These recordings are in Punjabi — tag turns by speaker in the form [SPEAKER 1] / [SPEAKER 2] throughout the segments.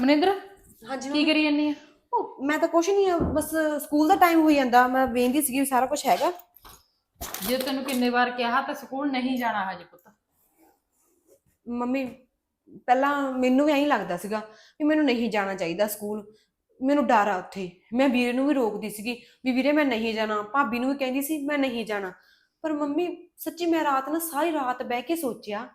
[SPEAKER 1] ਮਨਿੰਦਰ
[SPEAKER 2] ਹਾਂਜੀ
[SPEAKER 1] ਕੀ ਕਰੀ ਜਾਨੀ ਆ?
[SPEAKER 2] ਉਹ ਮੈਂ ਤਾਂ ਕੁਛ ਨਹੀਂ ਆ ਬਸ ਸਕੂਲ ਦਾ ਟਾਈਮ ਹੋਈ ਜਾਂਦਾ ਮੈਂ ਵੇਂਦੀ ਸੀਗੀ ਵੀ ਸਾਰਾ ਕੁਝ ਹੈਗਾ।
[SPEAKER 1] ਜੇ ਤੈਨੂੰ ਕਿੰਨੇ ਵਾਰ ਕਿਹਾ ਤਾਂ ਸਕੂਲ ਨਹੀਂ ਜਾਣਾ ਹਜੇ ਪੁੱਤ।
[SPEAKER 2] ਮੰਮੀ ਪਹਿਲਾਂ ਮੈਨੂੰ ਵੀ ਐਂ ਲੱਗਦਾ ਸੀਗਾ ਵੀ ਮੈਨੂੰ ਨਹੀਂ ਜਾਣਾ ਚਾਹੀਦਾ ਸਕੂਲ। ਮੈਨੂੰ ਡਰ ਆ ਉੱਥੇ। ਮੈਂ ਵੀਰੇ ਨੂੰ ਵੀ ਰੋਕਦੀ ਸੀਗੀ ਵੀ ਵੀਰੇ ਮੈਂ ਨਹੀਂ ਜਾਣਾ ਭਾਬੀ ਨੂੰ ਵੀ ਕਹਿੰਦੀ ਸੀ ਮੈਂ ਨਹੀਂ ਜਾਣਾ। ਪਰ ਮੰਮੀ ਸੱਚੀ ਮੈਂ ਰਾਤ ਨਾ ਸਾਰੀ ਰਾਤ ਬਹਿ ਕੇ ਸੋਚਿਆ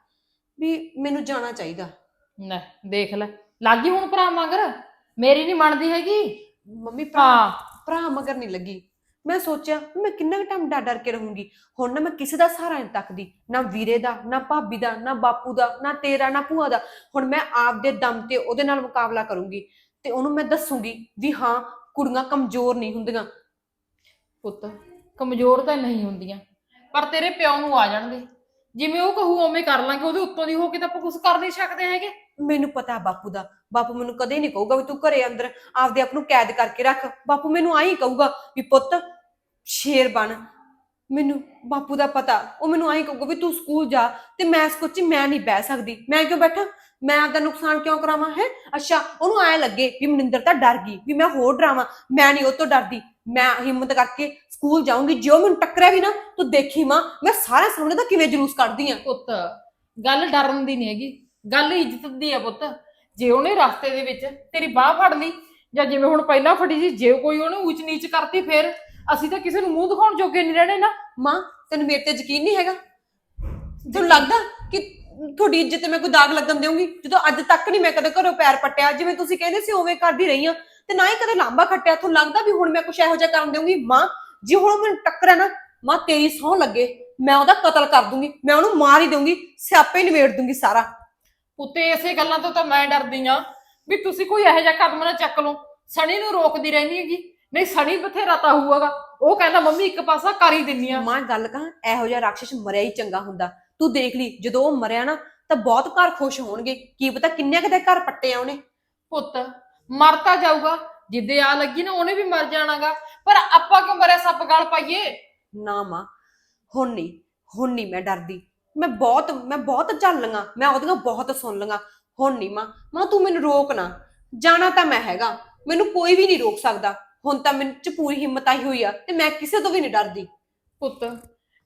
[SPEAKER 2] ਵੀ ਮੈਨੂੰ ਜਾਣਾ ਚਾਹੀਦਾ।
[SPEAKER 1] ਲੈ ਦੇਖ ਲੈ। ਲੱਗੀ ਹੁਣ ਭਰਾ ਮਗਰ? ਮੇਰੀ ਨਹੀਂ ਮੰਨਦੀ ਹੈਗੀ।
[SPEAKER 2] ਮੰਮੀ ਭਰਾ
[SPEAKER 1] ਹਾਂ।
[SPEAKER 2] ਭਰਾ ਮਗਰ ਨਹੀਂ ਲੱਗੀ। ਮੈਂ ਸੋਚਿਆ ਵੀ ਮੈਂ ਕਿੰਨਾ ਕੁ ਟਾਈਮ ਡਰ ਡਰ ਕੇ ਰਹੂੰਗੀ। ਹੁਣ ਨਾ ਮੈਂ ਕਿਸੇ ਦਾ ਸਹਾਰਾ ਨਹੀਂ ਤੱਕਦੀ। ਨਾ ਵੀਰੇ ਦਾ ਨਾ ਭਾਬੀ ਦਾ ਨਾ ਬਾਪੂ ਦਾ ਨਾ ਤੇਰਾ ਨਾ ਭੂਆ ਦਾ। ਹੁਣ ਮੈਂ ਆਪਦੇ ਦਮ ਤੇ ਉਹਦੇ ਨਾਲ ਮੁਕਾਬਲਾ ਕਰੂੰਗੀ ਤੇ ਉਹਨੂੰ ਮੈਂ ਦੱਸੂਗੀ ਵੀ ਹਾਂ ਕੁੜੀਆਂ ਕਮਜ਼ੋਰ ਨਹੀਂ ਹੁੰਦੀਆਂ।
[SPEAKER 1] ਪੁੱਤ ਕਮਜ਼ੋਰ ਤਾਂ ਨਹੀਂ ਹੁੰਦੀਆਂ। ਪਰ ਤੇਰੇ ਪਿਓ ਨੂੰ ਆ ਜਾਣਦੇ ਜਿਵੇਂ ਉਹ ਕਹੂ ਉਵੇਂ ਕਰ ਲਾਂਗੇ। ਉਹਦੇ ਉੱਤੋਂ ਦੀ ਹੋ ਕੇ ਤਾਂ ਆਪਾਂ ਕੁਝ ਕਰ ਨਹੀਂ ਸਕਦੇ ਹੈਗੇ।
[SPEAKER 2] ਮੈਨੂੰ ਪਤਾ ਬਾਪੂ ਦਾ। ਬਾਪੂ ਮੈਨੂੰ ਕਦੇ ਨਹੀਂ ਕਹੂਗਾ ਵੀ ਤੂੰ ਘਰੇ ਅੰਦਰ ਆਪਦੇ ਆਪ ਨੂੰ ਕੈਦ ਕਰਕੇ ਰੱਖ। ਬਾਪੂ ਮੈਨੂੰ ਆਹੀ ਕਹੂਗਾ ਵੀ ਪੁੱਤ, ਸ਼ੇਰ ਬਣ। ਮੈਨੂੰ ਬਾਪੂ ਦਾ ਪਤਾ, ਉਹ ਮੈਨੂੰ ਆਹੀ ਕਹੂਗਾ ਵੀ ਤੂੰ ਸਕੂਲ ਜਾ ਤੇ ਮੈਂ ਇਸ ਮੈਂ ਨਹੀਂ ਬਹਿ ਸਕਦੀ। ਮੈਂ ਕਿਉਂ ਬੈਠਾ? ਮੈਂ ਆਪਦਾ ਨੁਕਸਾਨ ਕਿਉਂ ਕਰਾਵਾਂ, ਹੈ? ਅੱਛਾ, ਉਹਨੂੰ ਐ ਲੱਗੇ ਵੀ ਮਨਿੰਦਰ ਤਾਂ ਡਰ ਗਈ ਵੀ ਮੈਂ ਹੋਰ ਡਰਾਵਾਂ। ਮੈਂ ਨਹੀਂ ਉਹ ਤੋਂ ਡਰਦੀ। ਮੈਂ ਹਿੰਮਤ ਕਰਕੇ ਸਕੂਲ ਜਾਊਂਗੀ। ਜੋ ਮੈਨੂੰ ਟੱਕਰਿਆ ਵੀ ਨਾ, ਤੂੰ ਦੇਖੀ ਮਾਂ, ਮੈਂ ਸਾਰੇ ਸਾਹਮਣੇ ਦਾ ਕਿਵੇਂ ਜਲੂਸ ਕੱਢਦੀ ਆ?
[SPEAKER 1] ਪੁੱਤ, ਗੱਲ ਡਰਨ ਦੀ ਨਹੀਂ ਹੈਗੀ। ਗੱਲ ਇੱਜ਼ਤ ਦੀ ਆ ਪੁੱਤ। ਜੇ ਉਹਨੇ ਰਸਤੇ ਦੇ ਵਿੱਚ ਤੇਰੀ ਬਾਹ ਫੜ ਲਈ ਜਾਂ ਜਿਵੇਂ ਹੁਣ ਪਹਿਲਾਂ ਫੜੀ ਸੀ ਜੇ ਕੋਈ ਉਹਨੂੰ ਉੱਚ ਨੀਚ ਕਰਤੀ ਫਿਰ ਅਸੀਂ ਤਾਂ ਕਿਸੇ ਨੂੰ ਮੂੰਹ ਦਿਖਾਉਣ ਜੋਗੇ ਨਹੀਂ ਰਹਿਣੇ ਨਾ।
[SPEAKER 2] ਮਾਂ ਤੈਨੂੰ ਮੇਰੇ ਤੇ ਯਕੀਨ ਨਹੀਂ ਹੈਗਾ? ਤੈਨੂੰ ਲੱਗਦਾ ਕਿ ਤੁਹਾਡੀ ਇੱਜ਼ਤ ਤੇ ਮੈਂ ਕੋਈ ਦਾਗ ਲੱਗਣ ਦੇਵਾਂਗੀ ਜਦੋਂ ਅੱਜ ਤੱਕ ਨਹੀਂ ਮੈਂ ਕਦੇ ਘਰੋਂ ਪੈਰ ਪੱਟਿਆ ਜਿਵੇਂ ਤੁਸੀਂ ਕਹਿੰਦੇ ਸੀ ਉਵੇਂ ਕਰਦੀ ਰਹੀ ਆ ਤੇ ਨਾ ਹੀ ਕਦੇ ਲਾਂਬਾ ਖੱਟਿਆ। ਤੁਹਾਨੂੰ ਲੱਗਦਾ ਵੀ ਹੁਣ ਮੈਂ ਕੁਝ ਇਹੋ ਜਿਹਾ ਕਰਨ ਦੇਵਾਂਗੀ ਮਾਂ ਜੇ ਹੁਣ ਉਹ ਮੈਨੂੰ ਟੱਕਰਿਆ ਨਾ ਮਾਂ ਤੇਰੀ ਸਹੁੰ ਲੱਗੇ ਮੈਂ ਉਹਦਾ ਕਤਲ ਕਰ ਦੂੰਗੀ ਮੈਂ ਉਹਨੂੰ ਮਾਰ ਹੀ ਦੂੰਗੀ ਸਿਆਪੇ ਨਿਬੇੜ ਦੂੰਗੀ ਸਾਰਾ।
[SPEAKER 1] ਉੱਤੇ ਇਸੇ ਗੱਲਾਂ ਤੋਂ ਤਾਂ ਮੈਂ ਡਰਦੀ ਆ ਵੀ ਤੁਸੀਂ ਕੋਈ ਇਹੋ ਜਿਹਾ ਕਦਮ ਨਾ ਚੱਕ ਲਓ। ਸਣੀ ਨੂੰ ਰੋਕਦੀ ਰਹਿੰਦੀ ਹੈਗੀ। ਨਹੀਂ ਸਣੀ ਬਥੇਰਾ ਤਾਂ ਹੋਊਗਾ। ਉਹ ਕਹਿੰਦਾ ਮੰਮੀ ਇੱਕ ਪਾਸਾ ਕਰ ਹੀ ਦਿੰਨੀ ਆ।
[SPEAKER 2] ਮਾਂ ਗੱਲ ਕਹਾਂ? ਇਹੋ ਜਿਹਾ ਰਾਖਸ਼ ਮਰਿਆ ਹੀ ਚੰਗਾ ਹੁੰਦਾ। ਤੂੰ ਦੇਖ ਲਈ ਜਦੋਂ ਉਹ ਮਰਿਆ ਨਾ ਤਾਂ ਬਹੁਤ ਘਰ ਖੁਸ਼ ਹੋਣਗੇ। ਕੀ ਪਤਾ ਕਿੰਨੇ ਕਿਤੇ ਘਰ ਪੱਟੇ ਆ ਉਹਨੇ।
[SPEAKER 1] ਪੁੱਤ ਮਰ ਤਾਂ ਜਾਊਗਾ। ਜਿੱਦੇ ਆ ਲੱਗੀ ਨਾ ਉਹਨੇ ਵੀ ਮਰ ਜਾਣਾਗਾ। ਪਰ ਆਪਾਂ ਕਿਉਂ ਮਰਿਆ ਸੱਪ ਗਲ ਪਾਈਏ?
[SPEAKER 2] ਨਾ ਮਾਂ ਹੁਣ ਨਹੀਂ ਹੁਣ ਨਹੀਂ ਮੈਂ ਡਰਦੀ। ਮੈਂ ਬਹੁਤ ਮੈਂ ਬਹੁਤ ਚੱਲ ਲਈਆਂ ਮੈਂ ਉਹਦੀਆਂ ਬਹੁਤ ਸੁਣ ਲਈਆਂ ਹੁਣ ਨਹੀਂ ਮਾਂ ਮਾਂ ਤੂੰ ਮੈਨੂੰ ਰੋਕ ਨਾ। ਜਾਣਾ ਤਾਂ ਮੈਂ ਹੈਗਾ ਮੈਨੂੰ ਕੋਈ ਵੀ ਨਹੀਂ ਰੋਕ ਸਕਦਾ। ਹੁਣ ਤਾਂ ਮੈਨੂੰ ਚ ਪੂਰੀ ਹਿੰਮਤ ਆਈ ਹੋਈ ਆ ਤੇ ਮੈਂ ਕਿਸੇ ਤੋਂ ਵੀ ਨਹੀਂ ਡਰਦੀ।
[SPEAKER 1] ਪੁੱਤ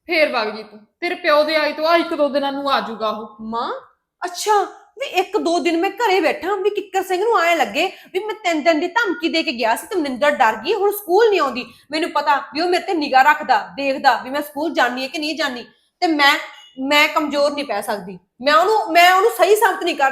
[SPEAKER 1] ਫੇਰ ਵਗ ਜੀ ਤੂੰ। ਤੇਰੇ ਪਿਓ ਦੇ ਆਈ ਤੋਂ ਆ ਇੱਕ ਦੋ ਦਿਨਾਂ ਨੂੰ ਆ ਜਾਊਗਾ ਉਹ।
[SPEAKER 2] ਮਾਂ ਅੱਛਾ ਵੀ ਇੱਕ ਦੋ ਦਿਨ ਮੈਂ ਘਰੇ ਬੈਠਾ ਵੀ ਕਿੱਕਰ ਸਿੰਘ ਨੂੰ ਆਏ ਲੱਗੇ ਵੀ ਮੈਂ ਤਿੰਨ ਦਿਨ ਦੀ ਧਮਕੀ ਦੇ ਕੇ ਗਿਆ ਸੀ ਤੇ ਮਨਿੰਦਰ ਡਰ ਗਈ ਹੁਣ ਸਕੂਲ ਨਹੀਂ ਆਉਂਦੀ। ਮੈਨੂੰ ਪਤਾ ਵੀ ਉਹ ਮੇਰੇ ਤੇ ਨਿਗਾਹ ਰੱਖਦਾ ਦੇਖਦਾ ਵੀ ਮੈਂ ਸਕੂਲ ਜਾਣੀ ਹੈ ਕਿ ਨਹੀਂ ਜਾਣੀ ਤੇ ਮੈਂ ਮੈਂ ਕਮਜ਼ੋਰ ਨਹੀਂ ਪੈ ਸਕਦੀ। ਮੈਂ ਉਹਨੂੰ ਮੈਂ ਉਹਨੂੰ ਸਹੀ ਸਾਬਤ ਨਹੀਂ ਕਰ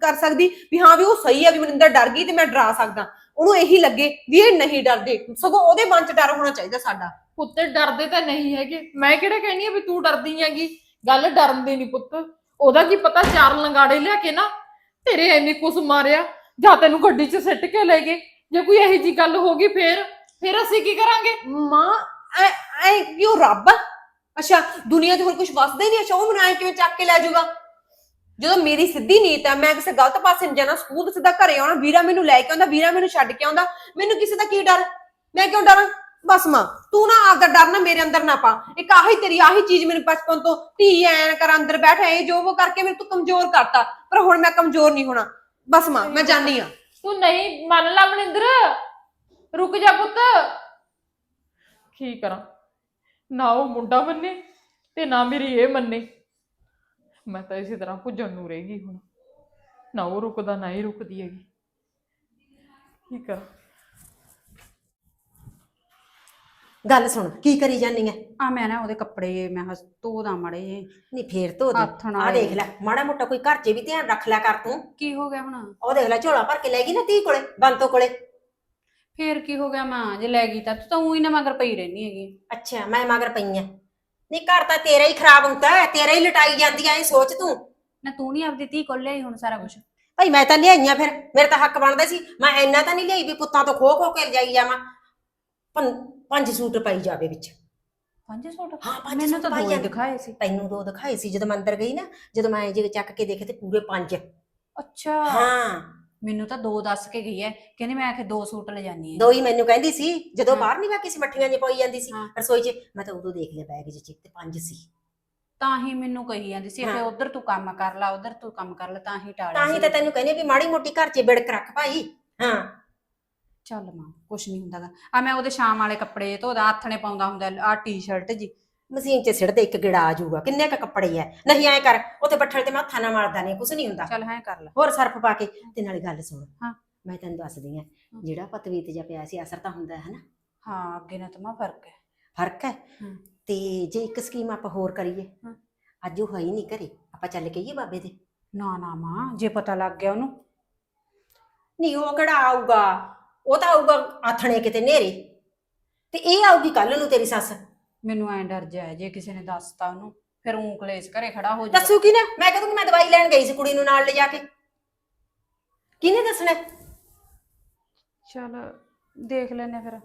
[SPEAKER 2] ਕਰ ਸਕਦੀ ਵੀ ਹਾਂ ਵੀ ਉਹ ਸਹੀ ਹੈ ਵੀ ਮਨਿੰਦਰ ਡਰ ਗਈ ਤੇ ਮੈਂ ਡਰਾ ਸਕਦਾ। ਉਹਨੂੰ ਇਹੀ ਲੱਗੇ ਵੀ ਇਹ ਨਹੀਂ ਡਰਦੇ। ਸਗੋਂ ਉਹਦੇ ਮਨ 'ਚ ਡਰ ਹੋਣਾ ਚਾਹੀਦਾ ਸਾਡਾ।
[SPEAKER 1] ਪੁੱਤ ਡਰਦੇ ਤਾਂ ਨਹੀਂ ਹੈਗੇ। ਮੈਂ ਕਿਹੜਾ ਕਹਿਨੀ ਆ ਵੀ ਤੂੰ ਡਰਦੀ ਹੈਗੀ? ਗੱਲ ਡਰਨ ਦੀ ਨਹੀਂ ਪੁੱਤ। ਉਹਦਾ ਕੀ ਪਤਾ ਚਾਰ ਲੰਗਾੜੇ ਲਿਆ ਕੇ ਨਾ ਤੇਰੇ ਐਵੇਂ ਕੁਸ ਮਾਰਿਆ ਜਾਂ ਤੈਨੂੰ ਗੱਡੀ 'ਚ ਸਿੱਟ ਕੇ ਲੈ ਗਏ। ਜੇ ਕੋਈ ਇਹੋ ਜੀ ਗੱਲ ਹੋ ਗਈ ਫੇਰ ਫਿਰ ਅਸੀਂ ਕੀ ਕਰਾਂਗੇ?
[SPEAKER 2] ਮਾਂ ਐ ਐ ਕਿਉਂ ਰੱਬ? ਅੱਛਾ ਦੁਨੀਆ 'ਚ ਹੋਰ ਕੁਝ ਵਸਦਾ ਹੀ ਨਹੀਂ? ਅੱਛਾ ਉਹ ਮੈਨੂੰ ਐ ਕਿਵੇਂ ਚੱਕ ਕੇ ਲੈ ਜਾਊਗਾ? ਜਦੋਂ ਮੇਰੀ ਸਿੱਧੀ ਨੀਤ ਆ ਮੈਂ ਕਿਸੇ ਗਲਤ ਪਾਸੇ ਨਹੀਂ ਜਾਣਾ ਸਕੂਲ ਤੋਂ ਸਿੱਧਾ ਘਰੇ ਆਉਣਾ ਵੀਰਾ ਮੈਨੂੰ ਲੈ ਕੇ ਆਉਂਦਾ ਵੀਰਾ ਮੈਨੂੰ ਛੱਡ ਕੇ ਆਉਂਦਾ ਮੈਨੂੰ ਕਿਸੇ ਦਾ ਕੀ ਡਰ? ਮੈਂ ਕਿਉਂ ਡਰਾਂ? ਬਸ ਮਾਂ ਤੂੰ ਨਾ ਆਪਦਾ ਡਰ ਨਾ ਮੇਰੇ ਅੰਦਰ ਨਾ ਪਾ। ਇੱਕ ਆਹੀ ਤੇਰੀ ਆਹੀ ਚੀਜ਼ ਮੈਨੂੰ ਬਚਪਨ ਤੋਂ ਧੀ ਐ ਕਰ ਅੰਦਰ ਬੈਠ ਇਹ ਜੋ ਉਹ ਕਰਕੇ ਮੈਨੂੰ ਤੂੰ ਕਮਜ਼ੋਰ ਕਰਤਾ ਪਰ ਹੁਣ ਮੈਂ ਕਮਜ਼ੋਰ ਨਹੀਂ ਹੋਣਾ। ਬਸ ਮਾਂ ਮੈਂ ਜਾਣੀ ਆ
[SPEAKER 1] ਤੂੰ ਨਹੀਂ ਮੰਨ ਲਾ ਮਨਿੰਦਰ। ਰੁਕ ਜਾ ਪੁੱਤ। ਕੀ ਕਰਾਂ? ਨਾ ਉਹ ਮੁੰਡਾ ਮੰਨੇ ਤੇ ਨਾ ਮੇਰੀ ਇਹ ਮੰਨੇ। ਮੈਂ ਤਾਂ ਇਸੇ ਤਰ੍ਹਾਂ ਭੁੱਜਣ ਨੂੰ ਰਹੇਗੀ ਹੁਣ। ਨਾ ਉਹ ਰੁਕਦਾ ਨਾ ਹੀ ਰੁਕਦੀ ਹੈਗੀ। ਕੀ ਕਰਾਂ?
[SPEAKER 3] ਗੱਲ ਸੁਣ ਕੀ ਕਰੀ ਜਾਨੀ ਐ?
[SPEAKER 4] ਆ ਮੈਂ ਨਾ ਉਹਦੇ ਕੱਪੜੇ ਮੈਂ ਹਸ ਧੋਦਾ ਮੜੇ ਜੇ
[SPEAKER 3] ਨਹੀਂ ਫੇਰ ਧੋ ਦੇ।
[SPEAKER 4] ਨਾਲ
[SPEAKER 3] ਆ ਦੇਖ ਲੈ ਮਾੜਾ ਮੋਟਾ ਕੋਈ ਘਰ 'ਚ ਵੀ ਧਿਆਨ ਰੱਖ ਲਿਆ ਕਰ ਤੂੰ।
[SPEAKER 4] ਕੀ ਹੋ ਗਿਆ ਹੁਣ?
[SPEAKER 3] ਉਹ ਦੇਖ ਲੈ ਝੋਲਾ ਭਰ ਕੇ ਲੈ ਗਈ ਨਾ ਤੀ ਕੋਲੇ ਬੰਤੋ ਕੋਲੇ।
[SPEAKER 4] ਫੇਰ ਕੀ ਹੋ ਗਿਆ ਮਾਂ ਜੇ ਲੈ ਗਈ ਤਾਂ ਤੂੰ ਤਾਂ ਉਹੀ ਨਾ ਮਗਰ ਪਈ ਰਹਿਣੀ ਹੈਗੀ।
[SPEAKER 3] ਅੱਛਾ ਮੈਂ ਮਗਰ ਪਈ ਐ ਨਹੀਂ ਘਰ ਤਾਂ ਤੇਰਾ ਹੀ ਖਰਾਬ ਹੁੰਦਾ ਹੈ ਤੇਰਾ ਹੀ ਲਟਾਈ ਜਾਂਦੀ ਐ ਸੋਚ ਤੂੰ।
[SPEAKER 4] ਨਾ ਤੂੰ ਨਹੀਂ ਆਪਦੀ ਧੀ ਕੋਲ ਲਿਆਈ ਹੁਣ ਸਾਰਾ ਕੁਝ
[SPEAKER 3] ਭਾਈ ਮੈਂ ਤਾਂ ਲਿਆਈਆਂ ਫਿਰ ਮੇਰੇ ਤਾਂ ਹੱਕ ਬਣਦਾ ਸੀ। ਮੈਂ ਇੰਨਾ ਤਾਂ ਨਹੀਂ ਲਿਆਈ ਵੀ ਪੁੱਤਾਂ ਤੋਂ ਖੋ ਖੋ ਕੇ ਜਾਈ ਜਾਵਾਂ। ਪੰ- ਪੰਜ ਸੂਟ ਪਾਈ ਜਾਵੇ ਵਿੱਚ।
[SPEAKER 4] ਪੰਜ ਸੂਟ?
[SPEAKER 3] ਹਾਂ ਪੰਜ
[SPEAKER 4] ਮੈਨੂੰ
[SPEAKER 3] ਸੂਟ
[SPEAKER 4] ਤਾਂ
[SPEAKER 3] ਪਾਈ
[SPEAKER 4] ਦੋ ਹੀ। ਦਿਖਾਏ ਸੀ।
[SPEAKER 3] ਤੈਨੂੰ ਦੋ ਦਿਖਾਏ ਸੀ ਜਦੋਂ ਮੈਂ ਅੰਦਰ ਗਈ ਨਾ ਜਦੋਂ ਮੈਂ ਜੇ ਚੱਕ ਕੇ ਦੇਖੇ ਤੇ ਪੂਰੇ ਪੰਜ।
[SPEAKER 4] ਅੱਛਾ।
[SPEAKER 3] ਹਾਂ।
[SPEAKER 4] ਮੈਨੂੰ ਤਾਂ ਦੋ ਦੱਸ ਕੇ ਗਈ ਹੈ ਕਹਿੰਦੀ ਮੈਂ ਆਖੇ ਦੋ ਸੂਟ ਲੈ ਜਾਨੀ ਹੈ
[SPEAKER 3] ਦੋ ਹੀ ਮੈਨੂੰ ਕਹਿੰਦੀ ਸੀ ਜਦੋਂ। ਬਾਹਰ ਨਹੀਂ ਮੈਂ ਕਿਸੇ ਮੱਠੀਆਂ 'ਚ ਪਾਈ ਜਾਂਦੀ ਸੀ
[SPEAKER 4] ਹਾਂ।
[SPEAKER 3] ਰਸੋਈ 'ਚ ਮੈਂ ਤਾਂ ਉਦੋਂ ਦੇਖ ਲਿਆ ਬੈਗ 'ਚ ਤੇ ਪੰਜ ਸੀ
[SPEAKER 4] ਤਾਂ ਹੀ ਮੈਨੂੰ ਕਹੀ ਜਾਂਦੀ ਸੀ
[SPEAKER 3] ਹਾਂ।
[SPEAKER 4] ਉਧਰ ਤੂੰ ਕੰਮ ਕਰ ਲੈ ਉਧਰ ਤੂੰ ਕੰਮ ਕਰ ਲੈ ਤਾਂ ਹੀ ਟਾਲਿਆ
[SPEAKER 3] ਤਾਂ ਹੀ ਤਾਂ ਤੈਨੂੰ ਕਹਿੰਦੀ ਵੀ ਮਾੜੀ ਮੋਟੀ ਘਰ 'ਚ ਬਿੜਕ ਰੱਖ ਭਾਈ ਹਾਂ
[SPEAKER 4] ਚੱਲ ਮਾਂ ਕੁਛ ਨਹੀਂ ਹੁੰਦਾਗਾ ਆ ਮੈਂ ਉਹਦੇ ਸ਼ਾਮ ਵਾਲੇ ਕੱਪੜੇ ਧੋਦਾ ਹੱਥ ਨੇ ਪਾਉਂਦਾ ਹੁੰਦਾ ਆ ਟੀ-ਸ਼ਰਟ ਜੀ
[SPEAKER 3] ਮਸ਼ੀਨ 'ਚ ਸਿੱਟ ਦੇ ਇੱਕ ਗਿੜਾ ਆ ਜਾਊਗਾ। ਕਿੰਨੇ ਕ ਕੱਪੜੇ ਐ? ਨਹੀਂ ਐ ਕਰ ਉੱਥੇ ਬੱਠਲ ਤੇ ਮੈਂ ਹੱਥਾਂ ਨਾਲ ਮਾਰਦਾ ਨਹੀਂ ਕੁਛ ਨਹੀਂ ਹੁੰਦਾ।
[SPEAKER 4] ਚੱਲ ਹੈ ਕਰ ਲੈ।
[SPEAKER 3] ਹੋਰ ਸਰਫ ਪਾ ਕੇ ਤੇ ਨਾਲੇ ਗੱਲ ਸੁਣ।
[SPEAKER 4] ਹਾਂ।
[SPEAKER 3] ਮੈਂ ਤੈਨੂੰ ਦੱਸਦੀ ਆ ਜਿਹੜਾ ਪਤਵੀਤ ਜਿਹਾ ਪਿਆ ਸੀ ਅਸਰ ਤਾਂ ਹੁੰਦਾ ਹੈ ਨਾ
[SPEAKER 4] ਹਾਂ ਅੱਗੇ ਨਾਲ ਤਾਂ ਮਾਂ ਫ਼ਰਕ ਹੈ
[SPEAKER 3] ਫ਼ਰਕ ਹੈ।
[SPEAKER 4] ਹਮ।
[SPEAKER 3] ਤੇ ਜੇ ਇੱਕ ਸਕੀਮ ਆਪਾਂ ਹੋਰ ਕਰੀਏ?
[SPEAKER 4] ਹਾਂ।
[SPEAKER 3] ਅੱਜ ਉਹ ਹੈ ਹੀ ਨਹੀਂ ਘਰੇ ਆਪਾਂ ਚੱਲ ਕੇ ਆਈਏ ਬਾਬੇ ਦੇ?
[SPEAKER 4] ਨਾ ਨਾ ਮਾਂ ਜੇ ਪਤਾ ਲੱਗ ਗਿਆ ਉਹਨੂੰ।
[SPEAKER 3] ਨਹੀਂ ਉਹ ਕਿਹੜਾ ਆਊਗਾ? ਉਹ ਤਾਂ ਆਊਗਾ ਆਥਣੇ ਕਿਤੇ ਨੇਰੇ। ਤੇ ਇਹ ਆਊਗੀ ਕੱਲ ਨੂੰ ਤੇਰੀ ਸੱਸ।
[SPEAKER 4] ਮੈਨੂੰ ਐਂ ਡਰ ਜਾਏ ਜੇ ਕਿਸੇ ਨੇ ਦੱਸਤਾ ਉਹਨੂੰ ਫਿਰ ਊਂ ਕਲੇਸ਼ ਘਰੇ ਖੜਾ ਹੋ ਜਾਊਗਾ
[SPEAKER 3] ਦੱਸੂ ਕੀ ਨਾ ਮੈਂ ਕਹਦੂੰਗੀ ਮੈਂ ਦਵਾਈ ਲੈਣ ਗਈ ਸੀ ਕੁੜੀ ਨੂੰ ਨਾਲ ਲਿਜਾ ਕੇ। ਕਿਹਨੇ ਦੱਸਣਾ?
[SPEAKER 4] ਚੱਲ ਦੇਖ ਲੈਨੇ ਫਿਰ।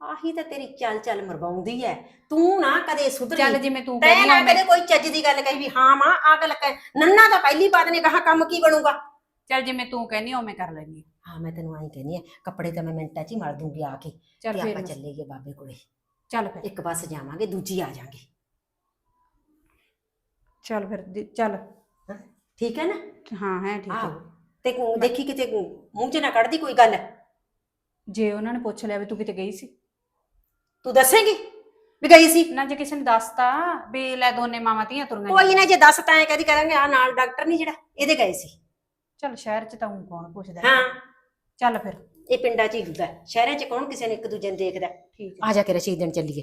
[SPEAKER 3] ਆਹੀ ਤਾਂ ਤੇਰੀ ਚੱਲ ਚੱਲ ਮਰਵਾਉਂਦੀ ਐ ਤੂੰ ਨਾ ਕਦੇ ਸੁਧਰੀ।
[SPEAKER 4] ਚੱਲ ਜਿਵੇਂ ਤੂੰ
[SPEAKER 3] ਤੈਂ
[SPEAKER 4] ਕਹਿੰਦੀ
[SPEAKER 3] ਨਾ
[SPEAKER 4] ਆ ਮੈਂ
[SPEAKER 3] ਕਦੇ ਕੋਈ ਚੱਜ ਦੀ ਗੱਲ ਕਹੀ ਵੀ ਹਾਂ ਮਾਂ ਆ ਗੱਲ ਕਹਿ। ਨੰਨਾ ਤਾਂ ਪਹਿਲੀ ਬਾਤ ਨੇ ਕਹਾ ਕੰਮ ਕੀ ਬਣੂਗਾ।
[SPEAKER 4] ਚੱਲ ਜਿਵੇਂ ਤੂੰ ਕਹਿੰਦੀ ਓਵੇਂ ਕਰ ਲੈਣੀ
[SPEAKER 3] ਹਾਂ ਮੈਂ ਤੈਨੂੰ ਆਈ ਕਹਿੰਦੀ ਆ ਕੱਪੜੇ ਤਾਂ ਮੈਂ ਮਿੰਟਾਂ 'ਚ ਹੀ ਮਲ ਦੂੰਗੀ ਆ ਕੇ
[SPEAKER 4] ਚੱਲ
[SPEAKER 3] ਤੇ
[SPEAKER 4] ਫਿਰ
[SPEAKER 3] ਆਪਾਂ ਚੱਲੇਗੇ ਬਾਬੇ ਕੋਲੇ।
[SPEAKER 4] ਚੱਲ ਫਿਰ।
[SPEAKER 3] ਇੱਕ ਬੱਸ ਜਾਵਾਂਗੇ ਦੂਜੀ ਆ ਜਾਾਂਗੇ।
[SPEAKER 4] ਚੱਲ ਫਿਰ ਦੇ- ਚੱਲ।
[SPEAKER 3] ਠੀਕ ਹੈ ਨਾ?
[SPEAKER 4] ਹਾਂ ਹੈ ਠੀਕ
[SPEAKER 3] ਆਹੋ।
[SPEAKER 4] ਹੈ
[SPEAKER 3] ਤੇ ਦੇਖੀ ਕਿਤੇ ਮੂੰਹ 'ਚ ਨਾ ਕੱਢਦੀ ਕੋਈ ਗੱਲ?
[SPEAKER 4] ਜੇ ਉਹਨਾਂ ਨੇ ਪੁੱਛ ਲਿਆ ਵੀ ਤੂੰ ਕਿਤੇ ਗਈ ਸੀ?
[SPEAKER 3] ਤੂੰ ਦੱਸੇਂਗੀ? ਵੀ ਗਈ ਸੀ?
[SPEAKER 4] ਨਾ ਜੇ ਕਿਸੇ ਨੇ ਦੱਸਤਾ ਵੀ ਲੈ ਦੋਨੇ ਮਾਵਾਂ ਧੀਆਂ ਤੁਰੀਆਂ
[SPEAKER 3] ਕੋਈ ਨਾ ਜੇ ਦੱਸ ਤਾਂ ਐ ਕਦੀ ਕਰਾਂਗੇ ਆ ਨਾਲ ਡਾਕਟਰ ਨਹੀਂ ਜਿਹੜਾ ਇਹਦੇ ਗਏ ਸੀ।
[SPEAKER 4] ਚੱਲ ਸ਼ਹਿਰ ਚ ਤਾਂ ਊਂ ਕੌਣ ਪੁੱਛਦਾ?
[SPEAKER 3] ਹਾਂ।
[SPEAKER 4] ਚੱਲ ਫਿਰ।
[SPEAKER 3] ਇਹ ਪਿੰਡਾਂ 'ਚ ਹੀ ਹੁੰਦਾ ਹੈ। ਸ਼ਹਿਰਾਂ 'ਚ ਕੌਣ ਕਿਸੇ ਨੇ ਇੱਕ ਦੂਜੇ ਨੂੰ ਦੇਖਦਾ ਹੈ?
[SPEAKER 4] ਠੀਕ
[SPEAKER 3] ਆ ਜਾ ਕੇ ਰਸ਼ੀਦ ਦੇਣ ਚੱਲੀਏ।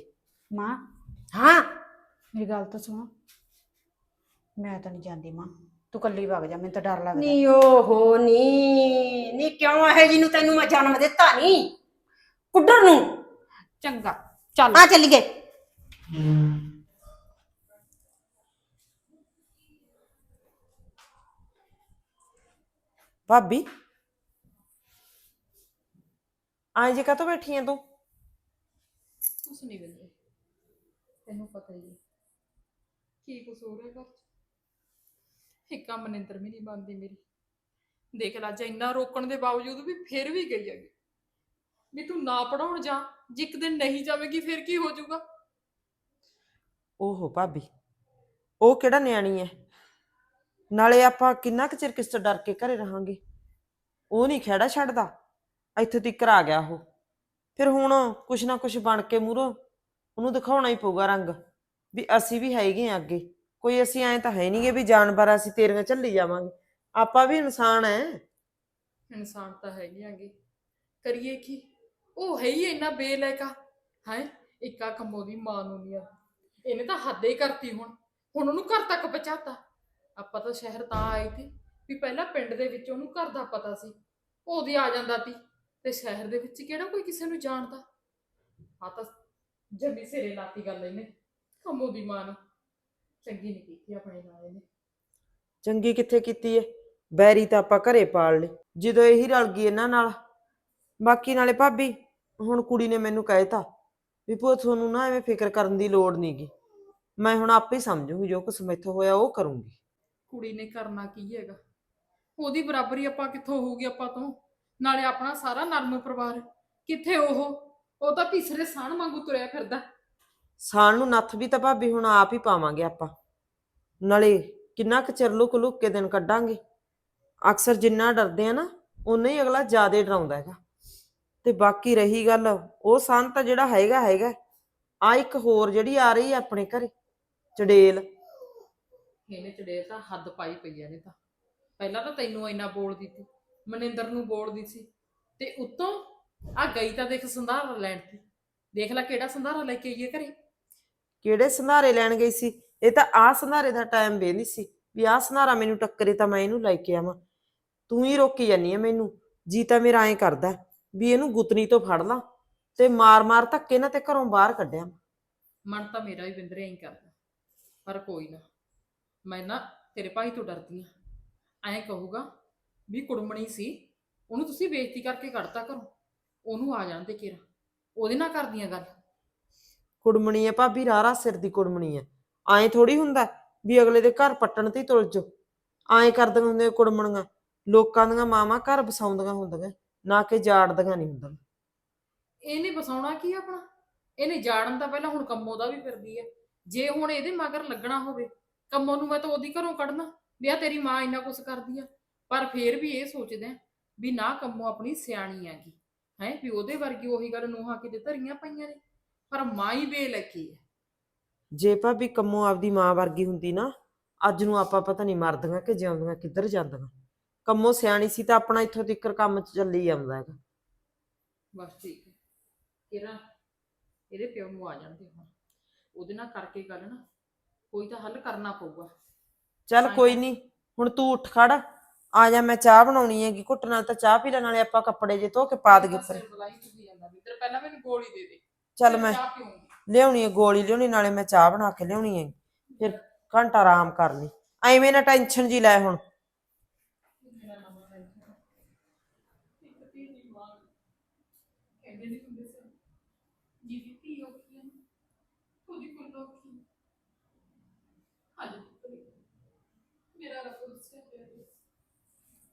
[SPEAKER 4] ਮਾਂ?
[SPEAKER 3] ਹਾਂ।
[SPEAKER 4] ਮੇਰੀ ਗੱਲ ਤਾਂ ਸੁਣ। ਮੈਂ ਤਾਂ ਨਹੀਂ ਜਾਂਦੀ ਮਾਂ। ਤੂੰ ਕੱਲੀ ਵਗ ਜਾ ਮੈਨੂੰ ਤਾਂ ਡਰ ਲੱਗਦਾ।
[SPEAKER 3] ਨੀ ਓਹੋ ਨੀ ਨੀ ਕਿਉਂ? ਇਹ ਜਿਹਨੂੰ ਤੈਨੂੰ ਮੈਂ ਜਨਮ ਦਿੱਤਾ ਨਹੀਂ ਕੁੱਡਰ ਨੂੰ।
[SPEAKER 4] ਚੰਗਾ ਚੱਲ।
[SPEAKER 3] ਆ ਚੱਲੀਏ।
[SPEAKER 5] ਭਾਬੀ ਆਏ ਜੇ ਕਾਤੋਂ ਬੈਠੀ ਆਂ ਤੂੰ?
[SPEAKER 1] ਕੁਛ ਨਹੀਂ ਬਿੰਦੇ ਤੈਨੂੰ ਪਤਾ ਹੀ ਹੈ। ਕੀ ਕੁਛ ਹੋ ਰਿਹਾ ਘਰ 'ਚ? ਇੱਕ ਕੰਮ ਨਿੰਦਰ ਵੀ ਨਹੀਂ ਬਣਦੀ ਮੇਰੀ। ਦੇਖ ਲਾ ਜੇ ਇੰਨਾ ਰੋਕਣ ਦੇ ਬਾਵਜੂਦ ਵੀ ਫਿਰ ਵੀ ਗਈ ਹੈਗੀ। ਵੀ ਤੂੰ ਨਾ ਪੜਾਉਣ ਜਾ। ਜੇ ਇੱਕ ਦਿਨ ਨਹੀਂ ਜਾਵੇਗੀ ਫਿਰ ਕੀ ਹੋ ਜਾਊਗਾ?
[SPEAKER 5] ਓਹੋ ਭਾਬੀ ਉਹ ਕਿਹੜਾ ਨਿਆਣੀ ਐ ਨਾਲੇ ਆਪਾਂ ਕਿੰਨਾ ਕੁ ਚਿਰ ਕਿਸ ਤੋਂ ਡਰ ਕੇ ਘਰੇ ਰਹਾਂਗੇ? ਉਹ ਨਹੀਂ ਖੇੜਾ ਛੱਡਦਾ। ਇੱਥੇ ਤੀਕਰ ਆ ਗਿਆ ਉਹ। ਫਿਰ ਹੁਣ ਕੁਛ ਨਾ ਕੁਛ ਬਣ ਕੇ ਮੂਰੋ, ਉਹਨੂੰ ਦਿਖਾਉਣਾ ਹੀ ਪਊਗਾ ਰੰਗ, ਵੀ ਅਸੀਂ ਵੀ ਹੈਗੇ ਆਂ ਅੱਗੇ। ਕੋਈ ਅਸੀਂ ਐਂ ਤਾਂ ਹੈ ਨਹੀਂਗੇ ਵੀ ਜਾਨਵਰ ਅਸੀਂ ਤੇਰੀਆਂ ਝੱਲੀ ਜਾਵਾਂਗੇ। ਆਪਾਂ ਵੀ ਇਨਸਾਨ ਐ।
[SPEAKER 1] ਇਨਸਾਨ ਤਾਂ ਹੈਗੇ ਆਂਗੇ। ਕਰੀਏ ਕੀ? ਉਹ ਹੈ ਹੀ ਇੰਨਾ ਬੇਲੈਕਾ। ਹੈ? ਇੱਕਾ ਕੰਮੋ ਦੀ ਮਾਂ ਨੂੰ ਨਹੀਂ ਆ। ਇਹਨੇ ਤਾਂ ਹੱਦ ਹੀ ਕਰਤੀ ਹੁਣ। ਹੁਣ ਉਹਨੂੰ ਘਰ ਤੱਕ ਪਹੁੰਚਾਤਾ। ਆਪਾਂ ਤਾਂ ਸ਼ਹਿਰ ਤਾਂ ਆਏ ਸੀ ਵੀ ਪਹਿਲਾਂ ਪਿੰਡ ਦੇ ਵਿੱਚ ਉਹਨੂੰ ਘਰ ਦਾ ਪਤਾ ਸੀ। ਉਹਦੀ ਆ ਜਾਂਦਾ ਸੀ ਤੇ ਸ਼ਹਿਰ ਦੇ ਵਿੱਚ ਕਿਹੜਾ ਕੋਈ ਕਿਸੇ ਨੂੰ ਜਾਣਦਾ? ਆ ਤਾਂ ਜਮੀ ਸਿਰੇ ਲਾਤੀ ਗੱਲ ਇਹਨੇ। ਕੰਮੋ ਦੀ ਮਾਂ ਨੂੰ। ਚੰਗੀ ਨਹੀਂ ਕੀਤੀ ਆਪਣੇ ਨਾਲ ਇਹਨੇ।
[SPEAKER 5] ਚੰਗੀ ਕਿੱਥੇ ਕੀਤੀ ਏ? ਬੈਰੀ ਤਾਂ ਆਪਾਂ ਘਰੇ ਪਾਲ ਲਈ ਜਦੋਂ ਇਹੀ ਰਲ ਗਈ ਇਹਨਾਂ ਨਾਲ। ਬਾਕੀ ਨਾਲੇ ਭਾਬੀ ਹੁਣ ਕੁੜੀ ਨੇ ਮੈਨੂੰ ਕਹਿਤਾ ਵੀ ਭੋ ਤੁਹਾਨੂੰ ਨਾ ਐਵੇਂ ਫਿਕਰ ਕਰਨ ਦੀ ਲੋੜ ਨਹੀਂਗੀ ਮੈਂ ਹੁਣ ਆਪੇ ਹੀ ਸਮਝੂਗੀ ਜੋ ਕੁਛ ਮੈਥੋਂ ਹੋਇਆ ਉਹ ਕਰੂੰਗੀ।
[SPEAKER 1] ਕੁੜੀ ਨੇ ਕਰਨਾ ਕੀ ਹੈਗਾ? ਉਹਦੀ ਬਰਾਬਰੀ ਆਪਾਂ ਕਿੱਥੋਂ ਹੋਊਗੀ ਆਪਾਂ ਤੋਂ? ਨਾਲੇ ਆਪਣਾ ਸਾਰਾ ਨਰਮ ਪਰਿਵਾਰ ਕਿੱਥੇ ਉਹ? ਉਹ ਤਾਂ ਤੀਸਰੇ ਸਾਣ ਵਾਂਗੂ ਤੁਰਿਆ ਫਿਰਦਾ।
[SPEAKER 5] ਸਾਲ ਨੂੰ ਨੱਥ ਵੀ ਤਾਂ ਭਾਬੀ ਹੁਣ ਆਪ ਹੀ ਪਾਵਾਂਗੇ ਆਪਾਂ। ਨਾਲੇ ਕਿੰਨਾ ਕੁ ਚਿਰ ਲੁਕ ਲੁਕ ਕੇ ਦਿਨ ਕੱਢਾਂਗੇ। ਅਕਸਰ ਜਿੰਨਾ ਡਰਦੇ ਆ ਨਾ ਉਨਾ ਹੀ ਅਗਲਾ ਜ਼ਿਆਦਾ ਡਰਾਉਂਦਾ ਹੈਗਾ। ਤੇ ਬਾਕੀ ਰਹੀ ਗੱਲ ਉਹ ਸੰਤ ਤਾਂ ਜਿਹੜਾ ਹੈਗਾ ਹੈਗਾ ਆ ਇੱਕ ਹੋਰ ਜਿਹੜੀ ਆ ਰਹੀ ਹੈ ਆਪਣੇ ਘਰੇ ਚੜੇਲ।
[SPEAKER 1] ਇਹਨੇ ਚੜੇ ਤਾਂ ਹੱਦ ਪਾਈ ਪਈ ਐ ਨੇ ਤਾਂ। ਪਹਿਲਾਂ ਤਾਂ ਤੈਨੂੰ ਇੰਨਾ ਬੋਲਦੀ ਸੀ ਮਨਿੰਦਰ ਨੂੰ ਬੋਲਦੀ ਸੀ। ਤੇ ਉੱਤੋਂ ਆ ਗਈ ਤਾਂ ਦੇਖ ਸੰਧਾਰਾ ਲੈਣ ਦੀ। ਦੇਖ ਲੈ ਕਿਹੜਾ ਸੰਧਾਰਾ ਲੈ ਕੇ ਆਈਏ ਘਰੇ।
[SPEAKER 5] ਕਿਹੜੇ ਸੰਧਾਰੇ ਲੈਣ ਗਈ ਸੀ? ਇਹ ਤਾਂ ਆਹ ਸੰਧਾਰੇ ਦਾ ਟਾਈਮ ਵੇਂਦੀ ਸੀ ਵੀ ਆਹ ਸੰਧਾਰਾ ਮੈਨੂੰ ਟੱਕਰੇ ਤਾਂ ਮੈਂ ਇਹਨੂੰ ਲੈ ਕੇ ਆਵਾਂ। ਤੂੰ ਹੀ ਰੋਕੀ ਜਾਨੀ ਆ ਮੈਨੂੰ। ਜੀ ਤਾਂ ਮੇਰਾ ਐਂ ਕਰਦਾ ਵੀ ਇਹਨੂੰ ਗੁੱਤਨੀ ਤੋਂ ਫੜ ਲਾਂ ਤੇ ਮਾਰ-ਮਾਰ ਧੱਕੇ ਨਾ ਤੇ ਘਰੋਂ ਬਾਹਰ ਕੱਢਿਆ।
[SPEAKER 1] ਮਨ ਤਾਂ ਮੇਰਾ ਵੀ ਬਿੰਦਰੇ ਐਂ ਕਰਦਾ। ਪਰ ਕੋਈ ਨਾ ਮੈਂ ਨਾ ਤੇਰੇ ਭਾਈ ਤੋਂ ਡਰਦੀ ਆ। ਐਂ ਕਹੂਗਾ ਵੀ ਕੁੜਮਣੀ ਸੀ ਉਹਨੂੰ ਤੁਸੀਂ ਬੇਇੱਜ਼ਤੀ ਕਰਕੇ ਕੱਢਤਾ ਘਰੋਂ ਉਹਨੂੰ ਆ ਜਾਣ ਤੇ ਕਿਰਾ ਉਹਦੇ ਨਾਲ ਕਰਦੀਆਂ ਗੱਲ।
[SPEAKER 5] ਕੁੜਮਣੀ ਐ ਭਾਬੀ ਰਾਰਾ ਸਿਰ ਦੀ ਕੁੜਮਣੀ ਐ ਐਂ ਥੋੜੀ ਹੁੰਦਾ ਵੀ ਅਗਲੇ ਦੇ ਘਰ ਪੱਟਣ ਤੇ ਹੀ ਤੁਲ ਜੋ ਐਂ ਕਰਦੀਆਂ ਹੁੰਦੀਆਂ ਕੁੜਮਣੀਆਂ। ਲੋਕਾਂ ਦੀਆਂ ਮਾਵਾਂ ਘਰ ਬਸਾਉਂਦੀਆਂ ਹੁੰਦੀਆਂ ਨਾ ਕਿ ਜਾੜਦੀਆਂ ਨਹੀਂ ਹੁੰਦੀਆਂ।
[SPEAKER 1] ਇਹਨੇ ਬਸਾਉਣਾ ਕੀ ਆਪਣਾ? ਇਹਨੇ ਜਾੜਨ ਤਾਂ ਪਹਿਲਾਂ ਹੁਣ ਕੰਮੋ ਦਾ ਵੀ ਫਿਰਦੀ ਹੈ। ਜੇ ਹੁਣ ਇਹਦੇ ਮਗਰ ਲੱਗਣਾ ਹੋਵੇ ਕੰਮੋਂ ਨੂੰ ਮੈਂ ਤਾਂ ਉਹਦੀ ਘਰੋਂ ਕੱਢਣਾ। ਵੀ ਆ ਤੇਰੀ ਮਾਂ ਇੰਨਾ ਕੁਛ ਕਰਦੀ ਆ। ਪਰ ਫੇਰ ਵੀ ਇਹ ਸੋਚਦੇ ਆ ਵੀ ਨਾ ਕੰਮੋਂ ਆਪਣੀ ਸਿਆਣੀ ਹੈਗੀ। ਹੈ ਵੀ ਉਹਦੇ ਵਰਗੀ ਉਹੀ ਗੱਲ ਨੂੰਹਾਂ ਕਿਤੇ ਧਰੀਆਂ ਪਈਆਂ ਨੇ। ਪਰ ਮਾਂ ਹੀ ਬੇਲੱਕੀ ਹੈ।
[SPEAKER 5] ਜੇ ਭਾਬੀ ਕੰਮੋਂ ਆਪਦੀ ਮਾਂ ਵਰਗੀ ਹੁੰਦੀ ਨਾ ਅੱਜ ਨੂੰ ਆਪਾਂ ਪਤਾ ਨਹੀਂ ਮਰਦੀਆਂ ਕਿ ਜਿਉਂਦੀਆਂ ਕਿੱਧਰ ਜਾਂਦੀਆਂ। ਕੰਮੋਂ ਸਿਆਣੀ ਸੀ ਤਾਂ ਆਪਣਾ ਇੱਥੋਂ ਤੱਕ ਕੰਮ ਚ ਚੱਲੀ ਜਾਂਦਾ ਹੈਗਾ।
[SPEAKER 1] ਬਸ ਠੀਕ ਹੈ। ਕਿਰਾ ਇਹਦੇ ਪਿਓ ਨੂੰ ਆ ਜਾਂਦੇ ਹੁਣ। ਉਹਦੇ ਨਾਲ ਕਰਕੇ ਗੱਲ ਨਾ ਕੋਈ ਤਾਂ ਹੱਲ ਕਰਨਾ ਪਊਗਾ।
[SPEAKER 5] ਚੱਲ। ਕੋਈ ਨਹੀਂ ਹੁਣ ਤੂੰ ਉੱਠ ਖੜ। ਆ ਜਾ ਮੈਂ ਚਾਹ ਬਣਾਉਣੀ ਹੈਗੀ ਘੁੱਟ ਨਾਲ ਤਾਂ ਚਾਹ ਪੀ ਲੈ ਨਾਲੇ ਆਪਾਂ ਕੱਪੜੇ ਜੇ ਧੋ ਕੇ ਪਾ
[SPEAKER 1] ਬੁਲਾਈ ਤੁਸੀਂ ਜਾਂਦਾ ਪਹਿਲਾਂ ਮੈਨੂੰ ਗੋਲੀ ਦੇ ਦੇ।
[SPEAKER 5] ਚੱਲ ਮੈਂ
[SPEAKER 1] ਚਾਹ
[SPEAKER 5] ਲਿਆਉਣੀ ਹੈ ਗੋਲੀ ਲਿਆਉਣੀ ਨਾਲੇ ਮੈਂ ਚਾਹ ਬਣਾ ਕੇ ਲਿਆਉਣੀ ਹੈ ਫਿਰ ਘੰਟਾ ਆਰਾਮ ਕਰ ਲਈ। ਐਵੇਂ ਨਾ ਟੈਨਸ਼ਨ ਜੀ ਲੈ ਹੁਣ
[SPEAKER 1] ਮੇਰਾ ਨਾਮ ਹੈ ਇੱਕ ਤੀ ਦੀ ਮਾਂ ਕਹਿੰਦੇ ਨਹੀਂ ਹੁੰਦੇ ਸਨ ਜਿਹਦੀ ਧੀ ਔਖੀ ਹੈ ਉਹਦੀ ਕੋਈ ਔਖੀ ਨਹੀਂ। ਅੱਜ ਮੇਰਾ ਰੱਬ ਉਸ ਤੇ